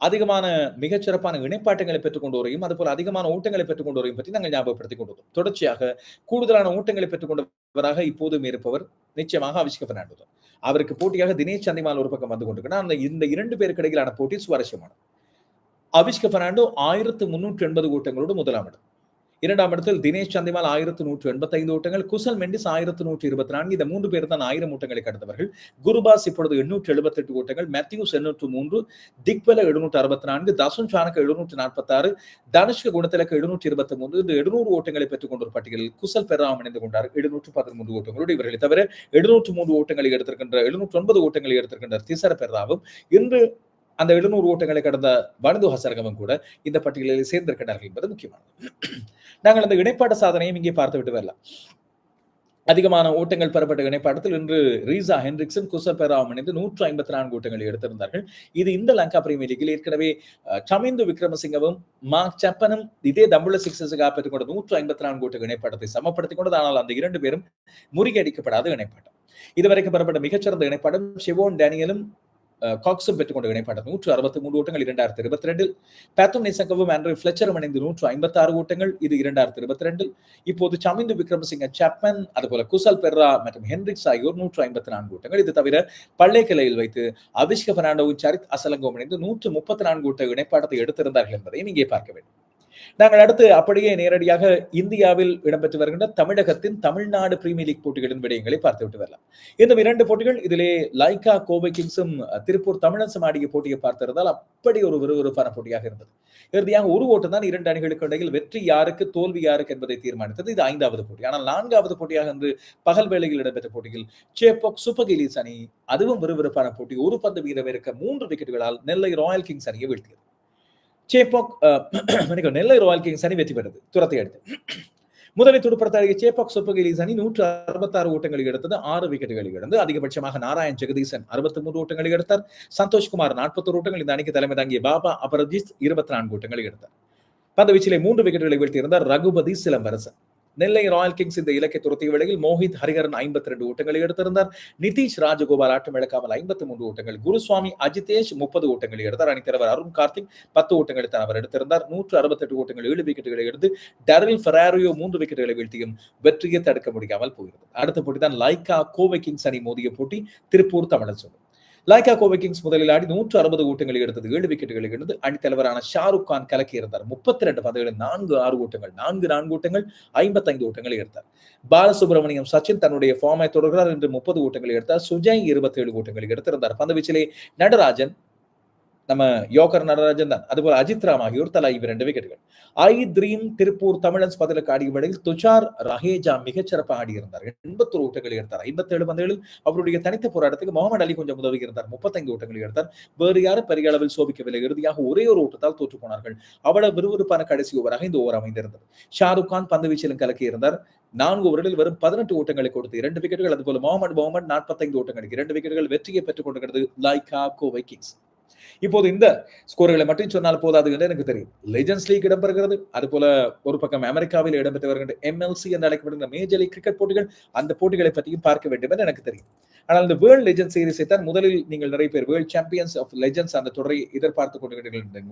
அதிகமான மிகச்சிறப்பான இணைப்பாட்டங்களை பெற்றுக்கொண்டு வரையும் அதுபோல் அதிகமான ஊட்டங்களை பெற்றுக்கொண்டு வரையும் பற்றி நாங்கள் ஞாபகப்படுத்திக் கொண்டோம் தொடர்ச்சியாக கூடுதலான ஊட்டங்களை பெற்றுக்கொண்டவராக இப்போதும் இருப்பவர் நிச்சயமாக அவிஷ்க பெர்னாண்டோ. அவருக்கு போட்டியாக தினேஷ் சந்திமால் ஒரு பக்கம் வந்து கொண்டிருக்கிறார். அந்த இந்த இரண்டு பேருக்கு இடையிலான போட்டி சுவாரஸ்யமானது. அவிஷ்க பெர்னாண்டோ ஆயிரத்து முன்னூற்றி எண்பது கூட்டங்களோடு முதலாம் இடம். இரண்டாம் இடத்தில் தினேஷ் சந்திமால் ஆயிரத்து நூற்று எண்பத்தைந்து ஓட்டங்கள் குசல் மெண்டிஸ் ஆயிரத்து நூற்று இருபத்தி நான்கு இந்த மூன்று பேர் தான் ஆயிரம் ஓட்டங்களை கடந்தவர்கள். குருபாஸ் இப்பொழுது எண்ணூற்று எழுபத்தி எட்டு ஓட்டங்கள் மேத்யூஸ் எண்ணூற்று மூன்று திக்வெல எழுநூற்று அறுபத்தி நான்கு தசுன் சானக்கு எழுநூற்று நாற்பத்தி ஆறு தனுஷ்க குணத்திலக்கு எழுநூற்று இருபத்தி மூன்று இந்த எழுநூறு ஓட்டங்களை பெற்றுக் கொண்ட ஒரு பட்டியலில் குசல் பெறாம் இணைந்து கொண்டார். எழுநூற்று பதிமூன்று ஓட்டங்களோடு இவர்களை தவிர எழுநூற்று மூன்று ஓட்டங்களை எடுத்திருக்கின்ற எழுநூற்று ஒன்பது ஓட்டங்களை எடுத்திருக்கின்ற திசர பெறாவும் இன்று அந்த எழுநூறு ஓட்டங்களை கடந்த வனது ஹசரகமும் கூட இந்த பட்டியலில் சேர்ந்திருக்கிறார்கள் என்பது முக்கியமானது. நாங்கள் அந்த இணைப்பாட்ட சாதனையும் இங்கே பார்த்து விட்டு வரலாம். அதிகமான ஓட்டங்கள் பெறப்பட்ட இணைப்பாட்டத்தில் இன்று ரீசா ஹென்ரிக்சன் குசல் பெறாம் இணைந்து நூற்று ஐம்பத்தி நான்கு ஓட்டங்களை எடுத்திருந்தார்கள். இது இந்த லங்கா பிரீமியர் லீகில் ஏற்கனவே சமிந்து விக்ரமசிங்கவும் மார்க் சப்பனும் இதே தம்புள்ள சிக்ஸஸுக்காக பெற்றுக் கொண்ட நூற்று ஐம்பத்தி நான்கு ஓட்டங்கள் இணைப்பாட்டத்தை சமப்படுத்திக் கொண்டது. ஆனால் அந்த இரண்டு பேரும் முறியடிக்கப்படாத இணைப்பாட்டம். இதுவரைக்கும் பெறப்பட்ட மிகச்சிறந்த இணைப்பாடம் ஷிவோன் டேனியலும் காக்ஸும் பெற்றுக்கொண்ட இணைப்பாட்டம். நூற்று அறுபத்தி மூன்று ஓட்டங்கள் இரண்டாயிரத்தி இருபத்தி ரெண்டில். பேத்தும் நேசங்கவும் ஆண்ட்ரூ ஃபிளச்சரும் இணைந்து நூற்று ஐம்பத்தி ஆறு ஓட்டங்கள். இது இரண்டாயிரத்தி இருபத்தி ரெண்டில். இப்போது சமிந்து விக்ரமசிங்க சாப்மன் அதுபோல குசல் பெர்ரா மற்றும் ஹென்ரிக்ஸ் ஆகியோர் நூற்று ஐம்பத்தி நான்கு ஓட்டங்கள். இது தவிர பள்ளை கிளையில் வைத்து அபிஷ்க பெர்னாண்டோவும் சரித் அசலங்கவும் இணைந்து நூற்று முப்பத்தி நான்கு ஓட்ட இணைப்பாட்டத்தை எடுத்திருந்தார்கள் என்பதையும் இங்கே பார்க்க வேண்டும். நாங்கள் அடுத்து அப்படியே நேரடியாக இந்தியாவில் இடம்பெற்று வருகின்ற தமிழகத்தின் தமிழ்நாடு பிரீமியர் லீக் போட்டிகளின் விடயங்களை பார்த்துவிட்டு வரலாம். இந்த இரண்டு போட்டிகள். இதிலே லைகா கோவை கிங்ஸும் திருப்பூர் தமிழன்சும் ஆடிய போட்டியை பார்த்திருந்தால் அப்படி ஒரு விறுவிறுப்பான போட்டியாக இருந்தது. இறுதியாக ஒரு ஓட்டு தான் இரண்டு அணிகளுக்கு இடையில் வெற்றி யாருக்கு தோல்வி யாருக்கு என்பதை தீர்மானித்தது. இது ஐந்தாவது போட்டி. ஆனால் நான்காவது போட்டியாக இன்று பகல் வேளையில் இடம்பெற்ற போட்டியில் சேப்போக் சூப்பர் கிலீஸ் அணி அதுவும் விறுவிறுப்பான போட்டி. ஒரு பந்து வீதம் இருக்க மூன்று விக்கெட்டுகளால் நெல்லை ராயல் கிங்ஸ் அணியை வீழ்த்தியது. சேப்பாக் நெல்லை ராயல் அணி வெற்றி பெற்றது. துரத்தை எடுத்து முதலில் துடுப்படுத்த சேப்பாக் சூப்பர் கிங்ஸ் அணி நூற்று அறுபத்தாறு ஓட்டங்களை எடுத்தது ஆறு விக்கெட்டுகளை இழந்து அதிகபட்சமாக நாராயண் ஜெகதீசன் அறுபத்தி மூன்று ஓட்டங்களை எடுத்தார். சந்தோஷ்குமார் நாற்பத்தோரு ஓட்டங்கள் இந்த அணிக்கு தலைமை தாங்கிய பாபா அபரஜித் இருபத்தி நான்கு ஓட்டங்களை எடுத்தார். பந்து வீச்சிலே மூன்று விக்கெட்டுகளை வீழ்த்தியிருந்தார் ரகுபதி சிலம்பரசன். நெல்லை ராயல் கிங்ஸ் இந்த இலக்கை துரத்திய வேளையில் மோஹித் ஹரிஹரன் ஐம்பத்தி ரெண்டு ஓட்டங்களை எடுத்திருந்தார். நிதிஷ் ராஜகோபால் ஆட்டம் இழக்காமல் ஐம்பத்தி மூன்று ஓட்டங்கள். குருசுவாமி அஜிதேஷ் முப்பது ஓட்டங்களை எடுத்தார். அணித்தலைவர் அருண் கார்த்திக் பத்து ஓட்டங்களை தான் அவர் எடுத்திருந்தார். நூற்று அறுபத்தி எட்டு ஓட்டங்கள் ஏழு விக்கெட்டுகளை எடுத்து டரில் ஃபெராரியோ மூன்று விக்கெட்டுகளை வீழ்த்தியும் வெற்றியை தடுக்க முடியாமல் போகிறது அடுத்த போட்டி தான் லைக்கா கோவை கிங்ஸ் அணி மோதிய போட்டி திருப்பூர் தமிழன் சொல்லும் லாய்கா கோவை கிங்ஸ் முதலில் ஆடி நூற்று அறுபது ஓட்டங்களை எடுத்தது. ஏழு விக்கெட்டுகளை எடுத்து அணித்தலைவரான ஷாருக் கான் கலக்கி இருந்தார். முப்பத்தி ரெண்டு பந்துகளில் நான்கு ஆறு ஓட்டங்கள் நான்கு நான்கு ஓட்டங்கள் ஐம்பத்தைந்து ஓட்டங்களை எடுத்தார். பாலசுப்ரமணியம் சச்சின் தன்னுடைய ஃபார்மை தொடர்கிறார் என்று முப்பது ஓட்டங்களை எடுத்தார். சுஜய் இருபத்தி ஏழு ஓட்டங்களை எடுத்திருந்தார். பந்து வீச்சிலே நடராஜன் நம்ம யோகர் நடராஜன் தான். அதுபோல அஜித் ராம் ஆகியோர் தலா இரண்டு விக்கெட்டுகள் ஐ த்ரீம் திருப்பூர் தமிழன்ஸ் பதிலுக்கு ஆடிய வேளையில் துஷார் ரஹேஜா மிகச்சிறப்பாக ஆடியிருந்தார். எண்பத்தொரு ஓட்டங்களை எடுத்தார். ஐம்பத்தி ஏழு பந்துகளில் அவருடைய தனித்த போராட்டத்துக்கு முகமது அலி கொஞ்சம் உதவி இருந்தார். முப்பத்தைந்து ஓட்டங்களை எடுத்தார். வேறு யாரும் பெரிய அளவில் சோபிக்கவில்லை. இறுதியாக ஒரே ஒரு ஓட்டத்தால் தோற்று போனார்கள். அவ்வளவு விறுவிறுப்பான கடைசி ஓவராக இந்த ஓவர் அமைந்திருந்தது. ஷாருக் கான் பந்து வீச்சிலும் கலக்கி இருந்தார். நான்கு ஓவரில் வெறும் பதினெட்டு ஓட்டங்களை கொடுத்து இரண்டு விக்கெட்டுகள் அதுபோல முகமது முகமது நாற்பத்தைந்து ஓட்டங்களுக்கு இரண்டு விக்கெட்டுகள் வெற்றியை பெற்றுக் கொண்டிருக்கிறது லைகா கோவை கிங்ஸ். இப்போது இந்த ஸ்கோர்களை மட்டும் சொன்னால் போதாது என்று எனக்கு தெரியும். லெஜன்ஸ் லீக் இடம்பெறுகிறது. அது போல ஒரு பக்கம் அமெரிக்காவில் இடம்பெற்று வருகின்ற எம்எல்சி என்று அழைக்கப்படுகிற மேஜர் லீக் கிரிக்கெட் போட்டிகள் அந்த போட்டிகளை பற்றியும் பார்க்க வேண்டும் என்று எனக்கு தெரியும். ஆனால் இந்த வேர்ல்ட் லெஜண்ட் சீரிஸை தான் முதலில் நீங்கள் நிறைய பேர் வேர்ல்ட் சாம்பியன்ஸ் ஆஃப் லெஜண்ட்ஸ் அந்த தொடரை எதிர்பார்த்து கொண்டிருக்கிறீர்கள்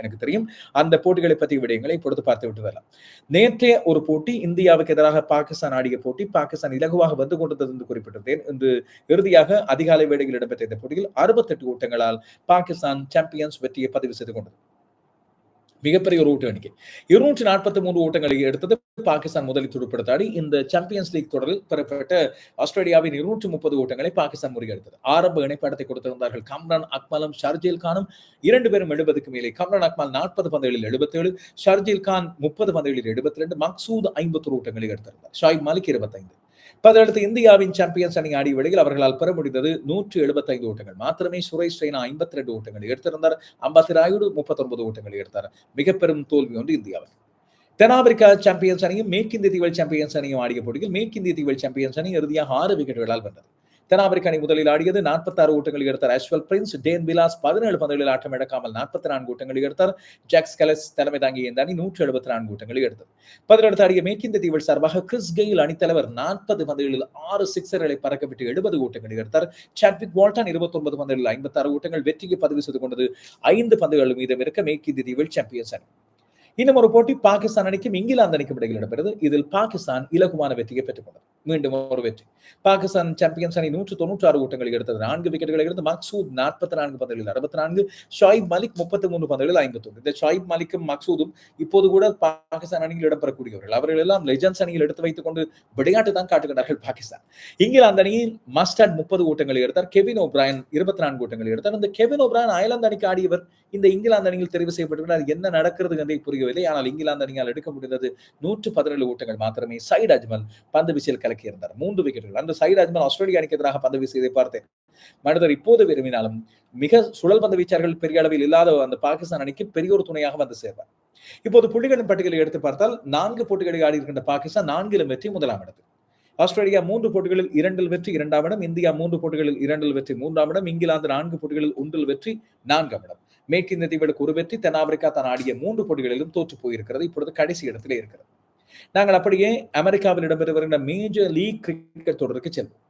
எனக்கு தெரியும். அந்த போட்டிகளை பற்றிய விடயங்களை பொறுத்து பார்த்து விட்டு வரலாம். நேற்றைய ஒரு போட்டி இந்தியாவுக்கு எதிராக பாகிஸ்தான் ஆடிய போட்டி பாகிஸ்தான் இலகுவாக வந்து கொண்டது என்று குறிப்பிட்டிருந்தேன். இன்று இறுதியாக அதிகாலை வேளையில் இடம்பெற்ற இந்த போட்டியில் அறுபத்தெட்டு ஓட்டங்களால் பாகிஸ்தான் சாம்பியன்ஸ் வெற்றியை பதிவு செய்து கொண்டது. மிகப்பெரிய ஒரு ஓட்டு எண்ணிக்கை இருநூற்றி நாற்பத்தி மூன்று ஓட்டங்களை எடுத்தது பாகிஸ்தான் முதலில் துடுப்படுத்தாடி இந்த சாம்பியன்ஸ் லீக் தொடரில் பெறப்பட்ட ஆஸ்திரேலியாவின் இருநூற்றி முப்பது ஓட்டங்களை பாகிஸ்தான் முறியடித்தது. ஆரம்ப இணைப்பாட்டத்தை கொடுத்திருந்தார்கள் கம்ரான் அக்மலும் ஷர்ஜீல் கானும். இரண்டு பேரும் எழுபதுக்கு மேலே. கம்ரான் அக்மல் நாற்பது பந்துகளில் எழுபத்தேழு ஷர்ஜீல் கான் முப்பது பந்துகளில் எழுபத்தி ரெண்டு மக்சூத் ஐம்பத்தொரு ஓட்டங்களை எடுத்திருந்தார். ஷாயிப் மாலிக் இருபத்தைந்து. பதிலடுத்து இந்தியாவின் சாம்பியன்ஸ் அணி ஆடிய வேளையில் அவர்களால் பெற முடிந்தது நூற்று எழுபத்தைந்து ஓட்டங்கள். மாத்திரமே சுரேஷ் ரெய்னா ஐம்பத்தி ரெண்டு ஓட்டங்களை எடுத்திருந்தார். அம்பாசி ராயுடு முப்பத்தொன்பது ஓட்டங்களை எடுத்தார். மிக பெரும் தோல்வி ஒன்று இந்தியாவில் தென்னாப்பிரிக்கா சாம்பியன்ஸ் அணியும் மேற்கிந்திய தீவல் சாம்பியன்ஸ் அணியும் ஆடிய போட்டியில் மேற்கிந்திய தீவல் சாம்பியன்ஸ் அணி இறுதியாக ஆறு விக்கெட்டுகளால் வென்றது. தென்னாப்பிரிக்க அணி முதலில் ஆடியது நாற்பத்தாறு ஓட்டங்கள் எடுத்தார். அஸ்வல் பிரின்ஸ் டேன் விலாஸ் பதினேழு பந்துகளில் ஆட்டம் இழக்காமல் நாற்பத்தி நான்கு ஓட்டங்கள் எடுத்தார். ஜாக்ஸ் கலஸ் தலைமை தாங்கிய இந்த அணி நூற்றி எழுபத்தி நான்கு ஓட்டங்கள் எடுத்தது. பதினெடுத்து ஆடிய மேற்கிந்த தீவில் சார்பாக கிறிஸ் கெயில் அணித்தலைவர் நாற்பது பந்துகளில் ஆறு சிக்ஸர்களை பறக்கவிட்டு எழுபது ஓட்டங்கள் எடுத்தார். சாட்விக் வால்டன் இருபத்தி ஒன்பது பந்துகளில் ஐம்பத்தாறு ஓட்டங்கள் வெற்றியை பதிவு செய்து கொண்டது ஐந்து பந்துகள் மீதம் இருக்க மேற்கிந்திய தீவில் சாம்பியன்ஸ் அணி. இன்னும் ஒரு போட்டி பாகிஸ்தான் அணிக்கும் இங்கிலாந்து அணிக்கும் இடையில் இடம்பெறுது. இதில் பாகிஸ்தான் இலகுவான வெற்றியை பெற்றுக்கொண்டது. மீண்டும் ஒரு வெற்றி. பாகிஸ்தான் சாம்பியன்ஸ் அணி நூற்று தொண்ணூற்றி ஆறு ஓட்டங்களில் எடுத்தது. நான்கு விக்கெட்டுகளை எடுத்து மக்சூத் நாற்பத்தி நான்கு பந்துகளில் அறுபத்தி நான்கு ஷாயிப் மலிக் முப்பத்தி மூன்று பந்துகளில் ஐம்பத்தி இந்த ஷாயிப் மலிக்கும் மக்சூதும் இப்போது கூட பாகிஸ்தான் அணியில் இடம்பெறக்கூடியவர்கள். அவர்கள் எல்லாம் லெஜன்ஸ் அணியில் எடுத்து வைத்துக் கொண்டு விளையாட்டு தான் காட்டுகிறார்கள் பாகிஸ்தான். இங்கிலாந்து அணியில் மஸ்டாட் முப்பது ஓட்டங்களை எடுத்தார். கெவின் ஓப்ராயன் இருபத்தி நான்கு ஓட்டங்களை எடுத்தார். இந்த கெவின் ஓப்ராயன் அயர்லாந்து அணிக்கு ஆடியவர் இந்த இங்கிலாந்து அணியில் தெரிவு செய்யப்பட்டிருக்கிறார். என்ன நடக்கிறது என்றே முடியவில்லை. ஆனால் இங்கிலாந்து அணியால் எடுக்க முடிந்தது நூற்று பதினேழு ஓட்டங்கள் மாத்திரமே. சைட் அஜ்மல் பந்து வீசியில் கலக்கியிருந்தார். மூன்று விக்கெட்டுகள். அந்த சைட் அஜ்மல் ஆஸ்திரேலியா அணிக்கு எதிராக பந்து வீசியதை பார்த்தேன். மனிதர் இப்போது விரும்பினாலும் மிக சுழல் பந்து வீச்சார்கள் பெரிய அளவில் இல்லாத அந்த பாகிஸ்தான் அணிக்கு பெரிய ஒரு துணையாக வந்து சேர்வார். இப்போது புள்ளிகளின் பட்டியலை எடுத்து பார்த்தால் நான்கு போட்டிகளை ஆடி இருக்கின்ற பாகிஸ்தான் நான்கிலும் வெற்றி முதலாம் இடத்தில். ஆஸ்திரேலியா மூன்று போட்டிகளில் இரண்டில் வெற்றி இரண்டாம் இடம். இந்தியா மூன்று போட்டிகளில் இரண்டில் வெற்றி மூன்றாம் இடம். இங்கிலாந்து நான்கு போட்டிகளில் ஒன்றில் வெற்றி நான்காம் இடம். மேற்கிந்திய தீவுகளுக்கு ஒரு வெற்றி தென்னாப்பிரிக்கா தான் ஆடிய மூன்று போட்டிகளிலும் தோற்று போயிருக்கிறது. இப்பொழுது கடைசி இடத்திலே இருக்கிறது. நாங்கள் அப்படியே அமெரிக்காவில் இடம்பெற்று வருகின்ற மேஜர் லீக் கிரிக்கெட் தொடருக்கு செல்வோம்.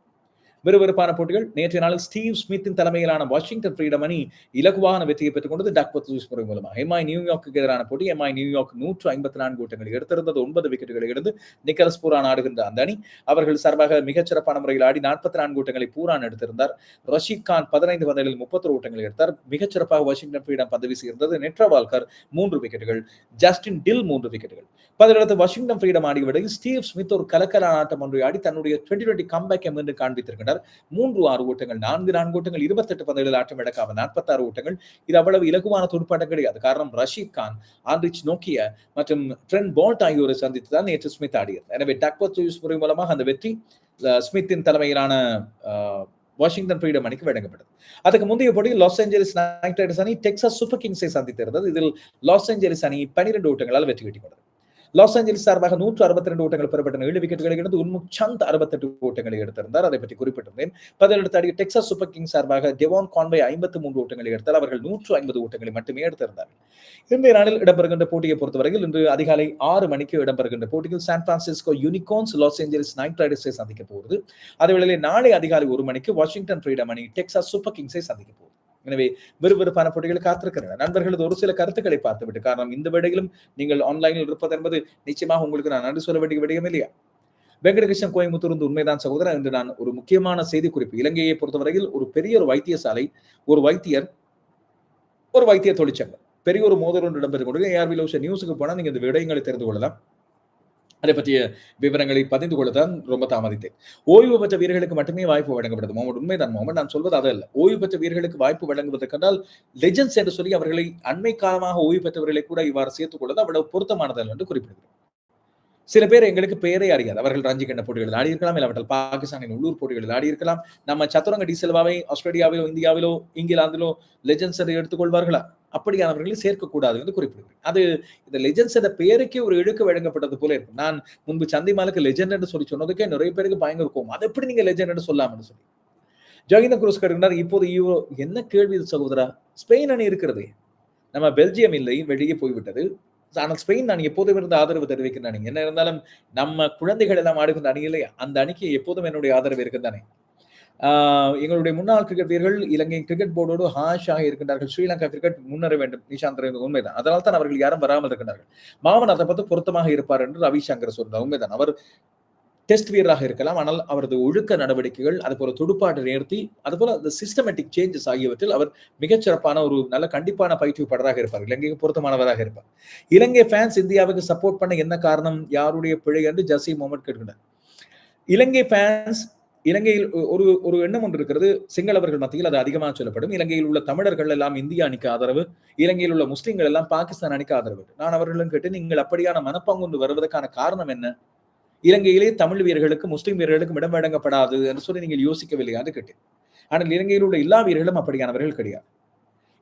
விறுவிறுப்பான போட்டிகள். நேற்றைய நாளில் ஸ்டீவ் ஸ்மித்தின் தலைமையிலான வாஷிங்டன் ஃப்ரீடம் அணி இலகுவான வெற்றியை பெற்றுக் கொண்டது டக்வத் லூஸ் முறை மூலமாக எம்ஐ நியூயார்க்கு எதிரான போட்டி எம்ஐ நியூயார்க் நூற்று ஐம்பத்தி நான்கு ஓட்டங்கள் எடுத்திருந்தது ஒன்பது விக்கெட்டுகளை எடுத்து நிக்கலஸ் பூரான் ஆடுகின்ற அந்த அணி. அவர்கள் சார்பாக மிகச்சிறப்பான முறையில் ஆடி நாற்பத்தி நான்கு ஓட்டங்களை பூரான் எடுத்திருந்தார். ரஷீத் கான் பதினைந்து பந்தங்களில் முப்பத்தொரு ஓட்டங்களை எடுத்தார். மிகச்சிறப்பாக வாஷிங்டன் ஃப்ரீடம் பதவி சேர்ந்தது நெட்ரவால்கர் மூன்று விக்கெட்டுகள் ஜஸ்டின் டில் மூன்று விக்கெட்டுகள். பதிலடுத்து வாஷிங்டன் ஃப்ரீடம் ஆடிவிடையில் ஸ்டீவ் ஸ்மித் ஒரு கலக்கலான ஆட்டம் ஒன்றை ஆடி தன்னுடைய டுவெண்டி டுவெண்டி கம்பேக்கை மீண்டும் காண்பித்திருக்கிறார் மூன்று ஆறு ஓட்டங்கள் நான்கு நான்கு ஓட்டங்கள் இருபத்தெட்டு பந்துகளில் ஆட்டம் இழக்காம நாற்பத்தி ஆறு ஓட்டங்கள். இது அவ்வளவு இலகுவான துடுப்பாட்டம் கிடையாது. காரணம் ரஷீத் கான் ஆண்ட்ரிச் நோக்கிய மற்றும் ட்ரென் போல்ட் ஆகியோரை சந்தித்து தான் நேற்று ஸ்மித் ஆடியது. எனவே டக்வத் முறை மூலமாக அந்த வெற்றி ஸ்மித்தின் தலைமையிலான வாஷிங்டன் ஃப்ரீடம் அணிக்கு வழங்கப்பட்டது. அதுக்கு முந்தைய போட்டியில் லாஸ் ஏஞ்சலிஸ் நைட் ரைடர்ஸ் அணி டெக்சாஸ் சூப்பர் கிங்ஸை சந்தித்திருந்தது. இதில் லாஸ் ஏஞ்சலிஸ் அணி பனிரெண்டு ஓட்டங்களால் வெற்றி பெற்றுக் கொண்டது. லாஸ் ஏஞ்சல்ஸ் சார்பாக நூற்று அறுபத்தி ரெண்டு ஓட்டங்கள் பெறப்பட்ட ஏழு விக்கெட்டுகளை எடுத்து உன்முக் சந்த் அறுபத்தெட்டு ஓட்டங்களை எடுத்திருந்தார். அதை பற்றி குறிப்பிட்டிருந்தேன். பதினெடுத்து அடி டெக்ஸாஸ் சூப்பர் கிங் சார்பாக டெவான் கான்வே ஐம்பத்தி மூன்று ஓட்டங்களை எடுத்தால் அவர்கள் நூற்று ஐம்பது ஓட்டங்களை மட்டுமே எடுத்திருந்தார். இன்றைய நாளில் இடம்பெறுகின்ற போட்டியை பொறுத்தவரையில் இன்று அதிகாலை ஆறு மணிக்கு இடம்பெறுகின்ற போட்டியில் San Francisco Unicorns Los Angeles Knight ரைடர்ஸை சந்திக்க போகிறது. அதேவேளை நாளை அதிகாலை ஒரு மணிக்கு வாஷிங்டன் ஃப்ரீடம் அணி டெக்ஸாஸ் சூப்பர் கிங்ஸை சந்திக்க போகிறது. எனவே விறுவிறுப்பான போட்டிகள் காத்திருக்கின்றன நண்பர்களது ஒரு சில கருத்துக்களை பார்த்துவிட்டு காரணம் இந்த விடையிலும் நீங்கள் ஆன்லைனில் இருப்பது என்பது நிச்சயமாக உங்களுக்கு நான் நன்றி சொல்ல வேண்டிய விடயம் இல்லையா? வெங்கடகிருஷ்ணன் கோயம்புத்தூர் உண்மைதான் சகோதரன் என்று நான் ஒரு முக்கியமான செய்தி குறிப்பு இலங்கையை பொறுத்தவரையில் ஒரு பெரிய ஒரு வைத்தியசாலை ஒரு வைத்தியர் ஒரு வைத்திய தொழிற்சங்கம். பெரிய ஒரு மோதல் ஒன்று இடம்பெற்று கொண்டு ஏஆர்வி லோஷன் நியூஸுக்கு போனால் நீங்கள் இந்த விடயங்களை தெரிந்து கொள்ளலாம். அதை பற்றிய விவரங்களை பதிந்து கொள்ளத்தான் ரொம்ப தாமதித்தேன். ஓய்வு பெற்ற வீரர்களுக்கு மட்டுமே வாய்ப்பு வழங்கப்படுது. மோமட் உண்மைதான். மோமட் நான் சொல்வது அதல்ல. ஓய்வு பெற்ற வீரர்களுக்கு வாய்ப்பு வழங்குவதற்கென்றால் லெஜன்ஸ் என்று சொல்லி அவர்களை அண்மை காலமாக ஓய்வு பெற்றவர்களை கூட இவ்வாறு சேர்த்துக் கொள்வது அவ்வளவு பொருத்தமானதல்ல என்று குறிப்பிடுகிறேன். சில பேர் எங்களுக்கு பெயரே அறியாது. அவர்கள் ரஞ்சி கண்ட போட்டிகளில் ஆடி இருக்கலாம் இல்லாவிட்டால் பாகிஸ்தானின் உள்ளூர் போட்டிகளில் ஆடி இருக்கலாம் நம்ம சத்துரங்க டீசல்வாவை ஆஸ்திரேலியாவிலோ இந்தியாவிலோ இங்கிலாந்திலோ லெஜன்ஸ் என்று எடுத்துக்கொள்வார்களா? அப்படியானவர்களை சேர்க்கக்கூடாது என்று குறிப்பிடுகிறேன். அது இந்த லெஜெண்ட்ஸ் என்ற பெயருக்கே ஒரு இழுக்கு வழங்கப்பட்டது போல இருக்கும். நான் முன்பு சந்திமாலுக்கு லெஜெண்ட் என்று சொல்லி சொன்னதுக்கே நிறைய பேருக்கு பயங்கர கோவம் அது எப்படி நீங்க லெஜெண்ட் என்று சொல்லாமன்னு சொல்லி. ஜோகிந்த குரூஸ் கேட்கிறார் இப்போது யூரோ என்ன கேள்வி சகோதரா? ஸ்பெயின் அணி இருக்கிறது. நம்ம பெல்ஜியம் இல்லை வெளியே போய்விட்டது. ஆனால் ஸ்பெயின் நான் எப்போதும் இருந்து ஆதரவு தெரிவிக்கின்ற அணி. என்ன இருந்தாலும் நம்ம குழந்தைகள் எல்லாம் ஆடுகின்ற அணியிலே அந்த அணிக்கு எப்போதும் என்னுடைய ஆதரவு இருக்குதானே எங்களுடைய முன்னாள் கிரிக்கெட் வீரர்கள் இலங்கை கிரிக்கெட் போர்டோடு ஹாஷாக இருக்கின்றார்கள். ஸ்ரீலங்கா கிரிக்கெட் முன்னேற வேண்டும். நிஷாந்த் உண்மைதான். அதனால் தான் அவர்கள் யாரும் வராமல் இருக்கின்றார்கள். மாமன் அதை பார்த்து பொருத்தமாக இருப்பார் என்று ரவிசங்கர் சொன்னார். உண்மைதான். அவர் டெஸ்ட் வீரராக இருக்கலாம். ஆனால் அவரது ஒழுக்க நடவடிக்கைகள் அது போல துடுப்பாட்டை நேர்த்தி அதுபோல அந்த சிஸ்டமேட்டிக் சேஞ்சஸ் ஆகியவற்றில் அவர் மிகச்சிறப்பான ஒரு நல்ல கண்டிப்பான பயிற்றுவிப்பாளராக இருப்பார். இலங்கைக்கு பொருத்தமானவராக இருப்பார். இலங்கை ஃபேன்ஸ் இந்தியாவுக்கு சப்போர்ட் பண்ண என்ன காரணம்? யாருடைய பிழை என்று ஜசி முகமது கேட்கிறார். இலங்கை ஃபேன்ஸ் இலங்கையில் ஒரு ஒரு எண்ணம் ஒன்று இருக்கிறது. சிங்களவர்கள் மத்தியில் அது அதிகமாக சொல்லப்படும். இலங்கையில் உள்ள தமிழர்கள் எல்லாம் இந்திய அணிக்கு ஆதரவு. இலங்கையில் உள்ள முஸ்லீம்கள் எல்லாம் பாகிஸ்தான் அணிக்கு ஆதரவு. நான் அவர்களும் கேட்டு நீங்கள் அப்படியான மனப்பாங்கு வருவதற்கான காரணம் என்ன? இலங்கையிலே தமிழ் வீரர்களுக்கு முஸ்லிம் வீரர்களுக்கும் இடம் வழங்கப்படாது என்று சொல்லி நீங்கள் யோசிக்கவில்லையாது கேட்டேன். ஆனால் இலங்கையில் உள்ள எல்லா வீரர்களும் அப்படியானவர்கள் கிடையாது.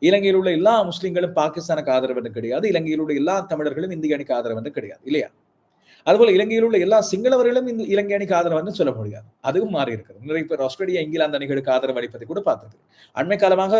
இலங்கையில் உள்ள எல்லா முஸ்லிம்களும் பாகிஸ்தானுக்கு ஆதரவு என்று கிடையாது. இலங்கையில் உள்ள எல்லா தமிழர்களும் இந்திய அணிக்கு ஆதரவு என்று கிடையாது இல்லையா? அதுபோல இலங்கையில் உள்ள எல்லா சிங்களவர்களும் இந்த இலங்கை அணிக்கு ஆதரவு சொல்ல முடியாது அதுவும் மாறி இருக்கிறது. நிறைய பேர் ஆஸ்திரேலியா இங்கிலாந்து அணிகளுக்கு ஆதரவு அளிப்பதை கூட பார்த்தது அண்மை காலமாக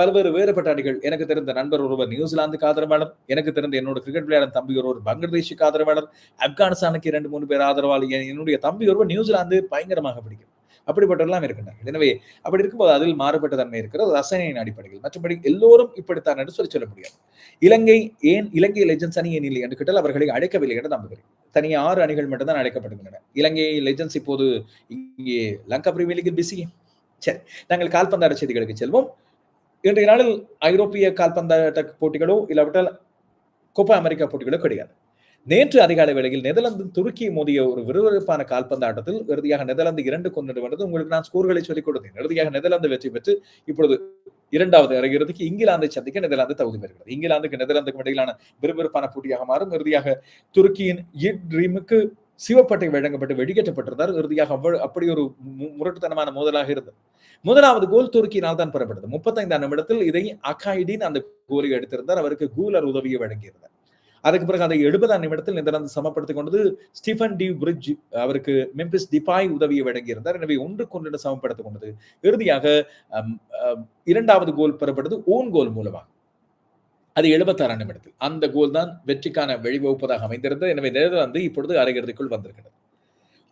பல்வேறு வேறுபட்ட அணிகள் எனக்கு தெரிந்த நண்பர் ஒருவர் நியூசிலாந்துக்கு ஆதரவாளர் எனக்கு தெரிந்த என்னோட கிரிக்கெட் விளையாடும் தம்பி ஒருவர் பங்களாதேஷுக்கு ஆதரவாளர் ஆப்கானிஸ்தானுக்கு இரண்டு மூணு பேர் ஆதரவாளர் என்னுடைய தம்பி ஒருவர் நியூசிலாந்து பயங்கரமாக பிடிக்கும். அப்படிப்பட்டவர்களாம் இருக்கின்றார்கள் எனவே அப்படி இருக்கும்போது அதில் மாறுபட்ட தன்மை இருக்கிறது. ரசனையின் அடிப்படையில். மற்றபடி எல்லோரும் இப்படித்தான் என்று சொல்லி சொல்ல முடியாது. இலங்கை ஏன் இலங்கை லெஜன்ஸ் அணி ஏன் இல்லை என்று கேட்டால் அவர்களை அழைக்கவில்லை என்று நம்புகிறேன். தனியாக ஆறு அணிகள் மட்டும்தான் அழைக்கப்படுகின்றன. இலங்கை லெஜன்ஸ் இப்போது இங்கே லங்கா பிரீமியர் பிஸி சரி நாங்கள் கால்பந்தாட செய்திகளுக்கு செல்வோம். இன்றைய நாளில் ஐரோப்பிய கால்பந்தாட்ட போட்டிகளோ இல்லாவிட்டால் கோப்பா அமெரிக்கா போட்டிகளோ கிடையாது. நேற்று அதிகாலை வேளையில் நெதர்லாந்து துருக்கி மோதிய ஒரு விறுவிறுப்பான கால்பந்து ஆட்டத்தில் இறுதியாக நெதர்லாந்து இரண்டு கொண்டு வந்தது. உங்களுக்கு நான் ஸ்கோர்களை சொல்லிக் கொடுத்தேன். இறுதியாக நெதர்லாந்து வெற்றி பெற்று இப்பொழுது இரண்டாவது அரையிறுதிக்கு இங்கிலாந்தை சந்திக்க நெதர்லாந்து தகுதி பெறுகிறது. இங்கிலாந்துக்கு நெதர்லாந்துக்கு இடையிலான விறுவிறுப்பான போட்டியாக மாறும். இறுதியாக துருக்கியின் இட் ட்ரீமுக்கு சிவப்பட்டை வழங்கப்பட்டு வெடிக்கேற்றப்பட்டிருந்தார் இறுதியாக அவ்வளவு அப்படி ஒரு முரட்டுத்தனமான மோதலாக இருந்தது. முதலாவது கோல் துருக்கியினால் தான் பெறப்பட்டது. முப்பத்தைந்தாம் நிமிடத்தில் இதை அகாயிடின் அந்த கோலை எடுத்திருந்தார். அவருக்கு கூலர் உதவியை வழங்கியிருந்தார். அதுக்கு பிறகு அதை எழுபதாம் நிமிடத்தில் நெதர்லாந்து சமப்படுத்திக் கொண்டது ஸ்டீஃபன் டி பிரிட்ஜ் அவருக்கு மெம்பிஸ் டிபாய் உதவியை வழங்கியிருந்தார். எனவே ஒன்றுக்கு ஒன்று சமப்படுத்திக் கொண்டது. இறுதியாக இரண்டாவது கோல் பெறப்பட்டது ஓன் கோல் மூலமாக. அது எழுபத்தாறாம் நிமிடத்தில். அந்த கோல் தான் வெற்றிக்கான வழிவகுப்பதாக அமைந்திருந்தது. எனவே நெதர்லாந்து இப்பொழுது அரையிறுதிக்குள் வந்திருக்கிறது.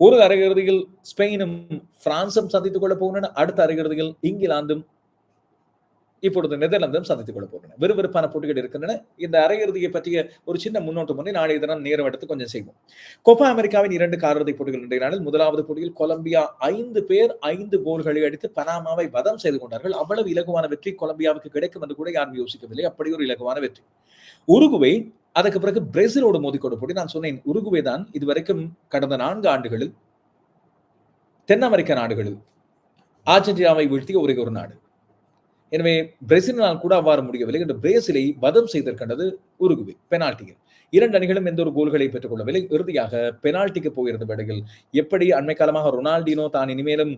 ஒரு அரையிறுதியில் ஸ்பெயினும் பிரான்சும் சந்தித்துக் கொள்ள போகின்றன. அடுத்த அரையிறுதியில் இங்கிலாந்தும் இப்பொழுது நெதர்லாந்தும் சந்தித்துக் கொள்ள போகின்றன. விறுவிறுப்பான போட்டிகள் இருக்கின்றன. இந்த அரையிறுதியை பற்றிய ஒரு சின்ன முன்னோட்டம் பண்ணி நாளைய தினம் நேரம் எடுத்து கொஞ்சம் செய்வோம். கோப்பா அமெரிக்காவின் இரண்டு காலிறுதி போட்டிகள் இன்றைய முதலாவது போட்டியில் கொலம்பியா ஐந்து பேர் ஐந்து கோல்களை அடித்து பனாமாவை வதம் செய்து கொண்டார்கள். அவ்வளவு இலகுவான வெற்றி கொலம்பியாவுக்கு கிடைக்கும் என்று கூட யாரும் யோசிக்கவில்லை. அப்படி ஒரு இலகுவான வெற்றி. உருகுவை அதுக்கு பிறகு பிரேசிலோடு மோதிக்கொண்டு போட்டி நான் சொன்னேன். உருகுவே தான் இதுவரைக்கும் கடந்த நான்கு ஆண்டுகளில் தென் அமெரிக்க நாடுகளில் ஆர்ஜென்டினாவை வீழ்த்திய ஒரே ஒரு நாடு. எனவே பிரேசிலினால் கூட அவ்வாறு முடியவில்லை என்று பிரேசிலை வதம் செய்திருக்கின்றது உருகுவே பெனால்டியில் இரண்டு அணிகளும் எந்த ஒரு கோல்களை பெற்றுக் கொள்ளவில்லை இறுதியாக பெனால்டிக்கு போயிருந்த வேளையில் எப்படி அண்மை காலமாக ரொனால்டினோ தான் இனிமேலும்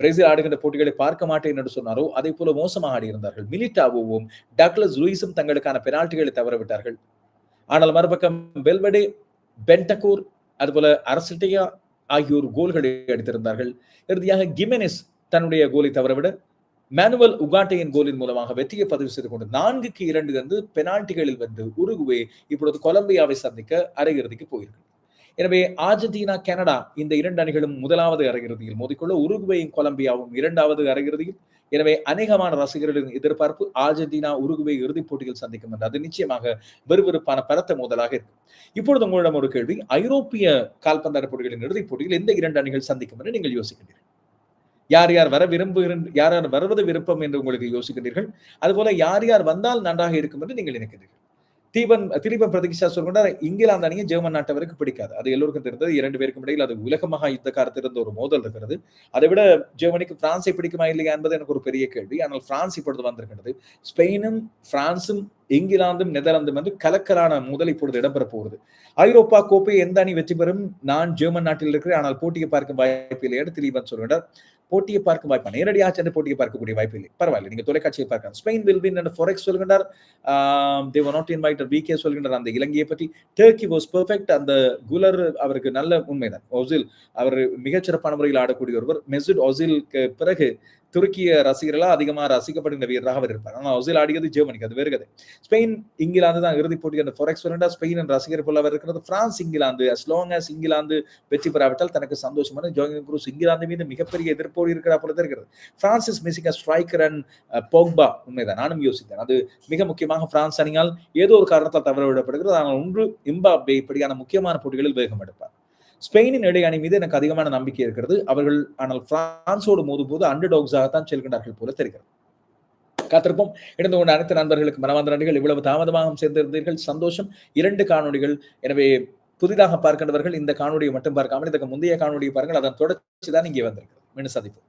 பிரேசில் ஆடுகின்ற போட்டிகளை பார்க்க மாட்டேன் என்று சொன்னாரோ அதே போல மோசமாக ஆடியிருந்தார்கள். மிலிட்டாவோவும் டக்லஸ் லூயிஸும் தங்களுக்கான பெனால்டிகளை தவறவிட்டார்கள். ஆனால் மறுபக்கம் பெல்வெடே பென்டகூர் அதுபோல அரசிட்டியா ஆகியோர் கோல்களை அடித்திருந்தார்கள். இறுதியாக கிமெனிஸ் தன்னுடைய கோலை தவறவிட மேனுவல் உகாட்டையின் கோலின் மூலமாக வெற்றியை பதிவு செய்து கொண்டு நான்குக்கு இரண்டு வந்து பெனால்டிகளில் வென்று உருகுவே இப்பொழுது கொலம்பியாவை சந்திக்க அரையிறுதிக்கு போயிருக்கு எனவே ஆர்ஜென்டினா கனடா இந்த இரண்டு அணிகளும் முதலாவது அரையிறுதியில் மோதிக்கொள்ள உருகுவேயும் கொலம்பியாவும் இரண்டாவது அரையிறுதியில். எனவே அநேகமான ரசிகர்களின் எதிர்பார்ப்பு அர்ஜென்டினா உருகுவே இறுதிப் போட்டியில் சந்திக்கும் என்று அது நிச்சயமாக விறுவிறுப்பான பரத்த மோதலாக இருக்கும். இப்பொழுது உங்களிடம் ஒரு கேள்வி. ஐரோப்பிய கால்பந்தாட்ட போட்டிகளின் இறுதிப் போட்டியில் எந்த இரண்டு அணிகள் சந்திக்கும் என்று நீங்கள் யோசிக்கின்றீர்கள்? யார் யார் வர விரும்பு யார் யார் வருவது விருப்பம் என்று உங்களுக்கு யோசிக்கிறீர்கள் அதுபோல யார் யார் வந்தால் நன்றாக இருக்கும் என்று நீங்கள் நினைக்கிறீர்கள் தீபன் திலீபன் பிரதிகிஷா சொல்கிறார் இங்கிலாந்து அணியை ஜெர்மன் நாட்டவருக்கு பிடிக்காது. அது எல்லோருக்கும் தெரிந்தது. இரண்டு பேருக்கும் இடையில் அது உலகமாக யுத்த காலத்திலிருந்து ஒரு மோதல் இருக்கிறது. அதை விட ஜெர்மனிக்கு பிரான்ஸை பிடிக்குமா இல்லையா என்பது எனக்கு ஒரு பெரிய கேள்வி. ஆனால் பிரான்ஸ் இப்பொழுது வந்திருக்கிறது ஸ்பெயினும் பிரான்சும் இங்கிலாந்தும் நெதர்லாந்தும் வந்து கலக்கலான முதல் இப்பொழுது இடம்பெற போகிறது ஐரோப்பா கோப்பை எந்த அணி வெற்றி பெறும்? நான் ஜெர்மன் நாட்டில் இருக்கிறேன். ஆனால் போட்டியை பார்க்கும் வாய்ப்பு இல்லை திலீபன் சொல்கிறார் போட்டியை பார்க்கும் வாய்ப்பு நேரடியாக சென்று போட்டியை பார்க்கக்கூடிய வாய்ப்பு இல்லை. பரவாயில்லை. நீங்க தொலைக்காட்சியை பார்க்கலாம். ஸ்பெயின் வில் வின் என்று ஃபொரெக்ஸ் சொல்கின்றார். தேவ நாட் இன்வைட்டர் வி கே சொல்கின்றார். அந்த இலங்கையை பற்றி டர்க்கி வாஸ் பெர்ஃபெக்ட் அந்த குலர் அவருக்கு நல்ல உண்மைதான். ஒசில் அவர் மிகச்சிறப்பான முறையில் ஆடக்கூடிய ஒருவர். மெசுட் ஒசிலுக்கு பிறகு துருக்கிய ரசிகர்களா அதிகமாக ரசிக்கப்படுகின்ற வீரராக அவர் இருப்பார். ஆனால் ஒசில் ஆடியது ஜெர்மனிக்கு அது வேறு ஸ்பெயின் இங்கிலாந்து தான் இறுதிப் போட்டி அந்த ஃபொரெக்ஸ் வரண்டா ஸ்பெயின் ரசிகர் போல அவர் இருக்கிறது France England. As long as England வெற்றி பெறாவிட்டால் தனக்கு சந்தோஷமான ஜோகிங் குரூஸ் இங்கிலாந்து மீது மிகப்பெரிய எதிர்ப்போடு இருக்கிற போல இருக்கிறது. France's a striker and Pogba உண்மைதான். நானும் யோசித்தேன். அது மிக முக்கியமாக பிரான்ஸ் அணியால் ஏதோ ஒரு காரணத்தால் தவற விடப்படுகிறது ஆனால் ஒன்று இம்பாப்வே இப்படியான முக்கியமான போட்டிகளில் வேகம் எடுப்பார். ஸ்பெயினின் இடை அணி மீது எனக்கு அதிகமான நம்பிக்கை இருக்கிறது. அவர்கள் ஆனால் பிரான்ஸோடு மோதும் போது அண்டர் டாக்ஸாகத்தான் செல்கின்றார்கள் போல தெரிகிறது. காத்திருப்போம். இணைந்து கொண்ட அனைத்து நண்பர்களுக்கு மனவாந்த நன்றிகள். இவ்வளவு தாமதமாக சேர்ந்திருந்தீர்கள். சந்தோஷம். இரண்டு காணொலிகள் எனவே புதிதாக பார்க்கின்றவர்கள் இந்த காணொலியை மட்டும் பார்க்காமல் இதற்கு முந்தைய காணொலியை பாருங்கள். அதன் தொடர்ச்சி தான் இங்கே வந்திருக்கிறது. மீண்டும் சந்திப்போம்.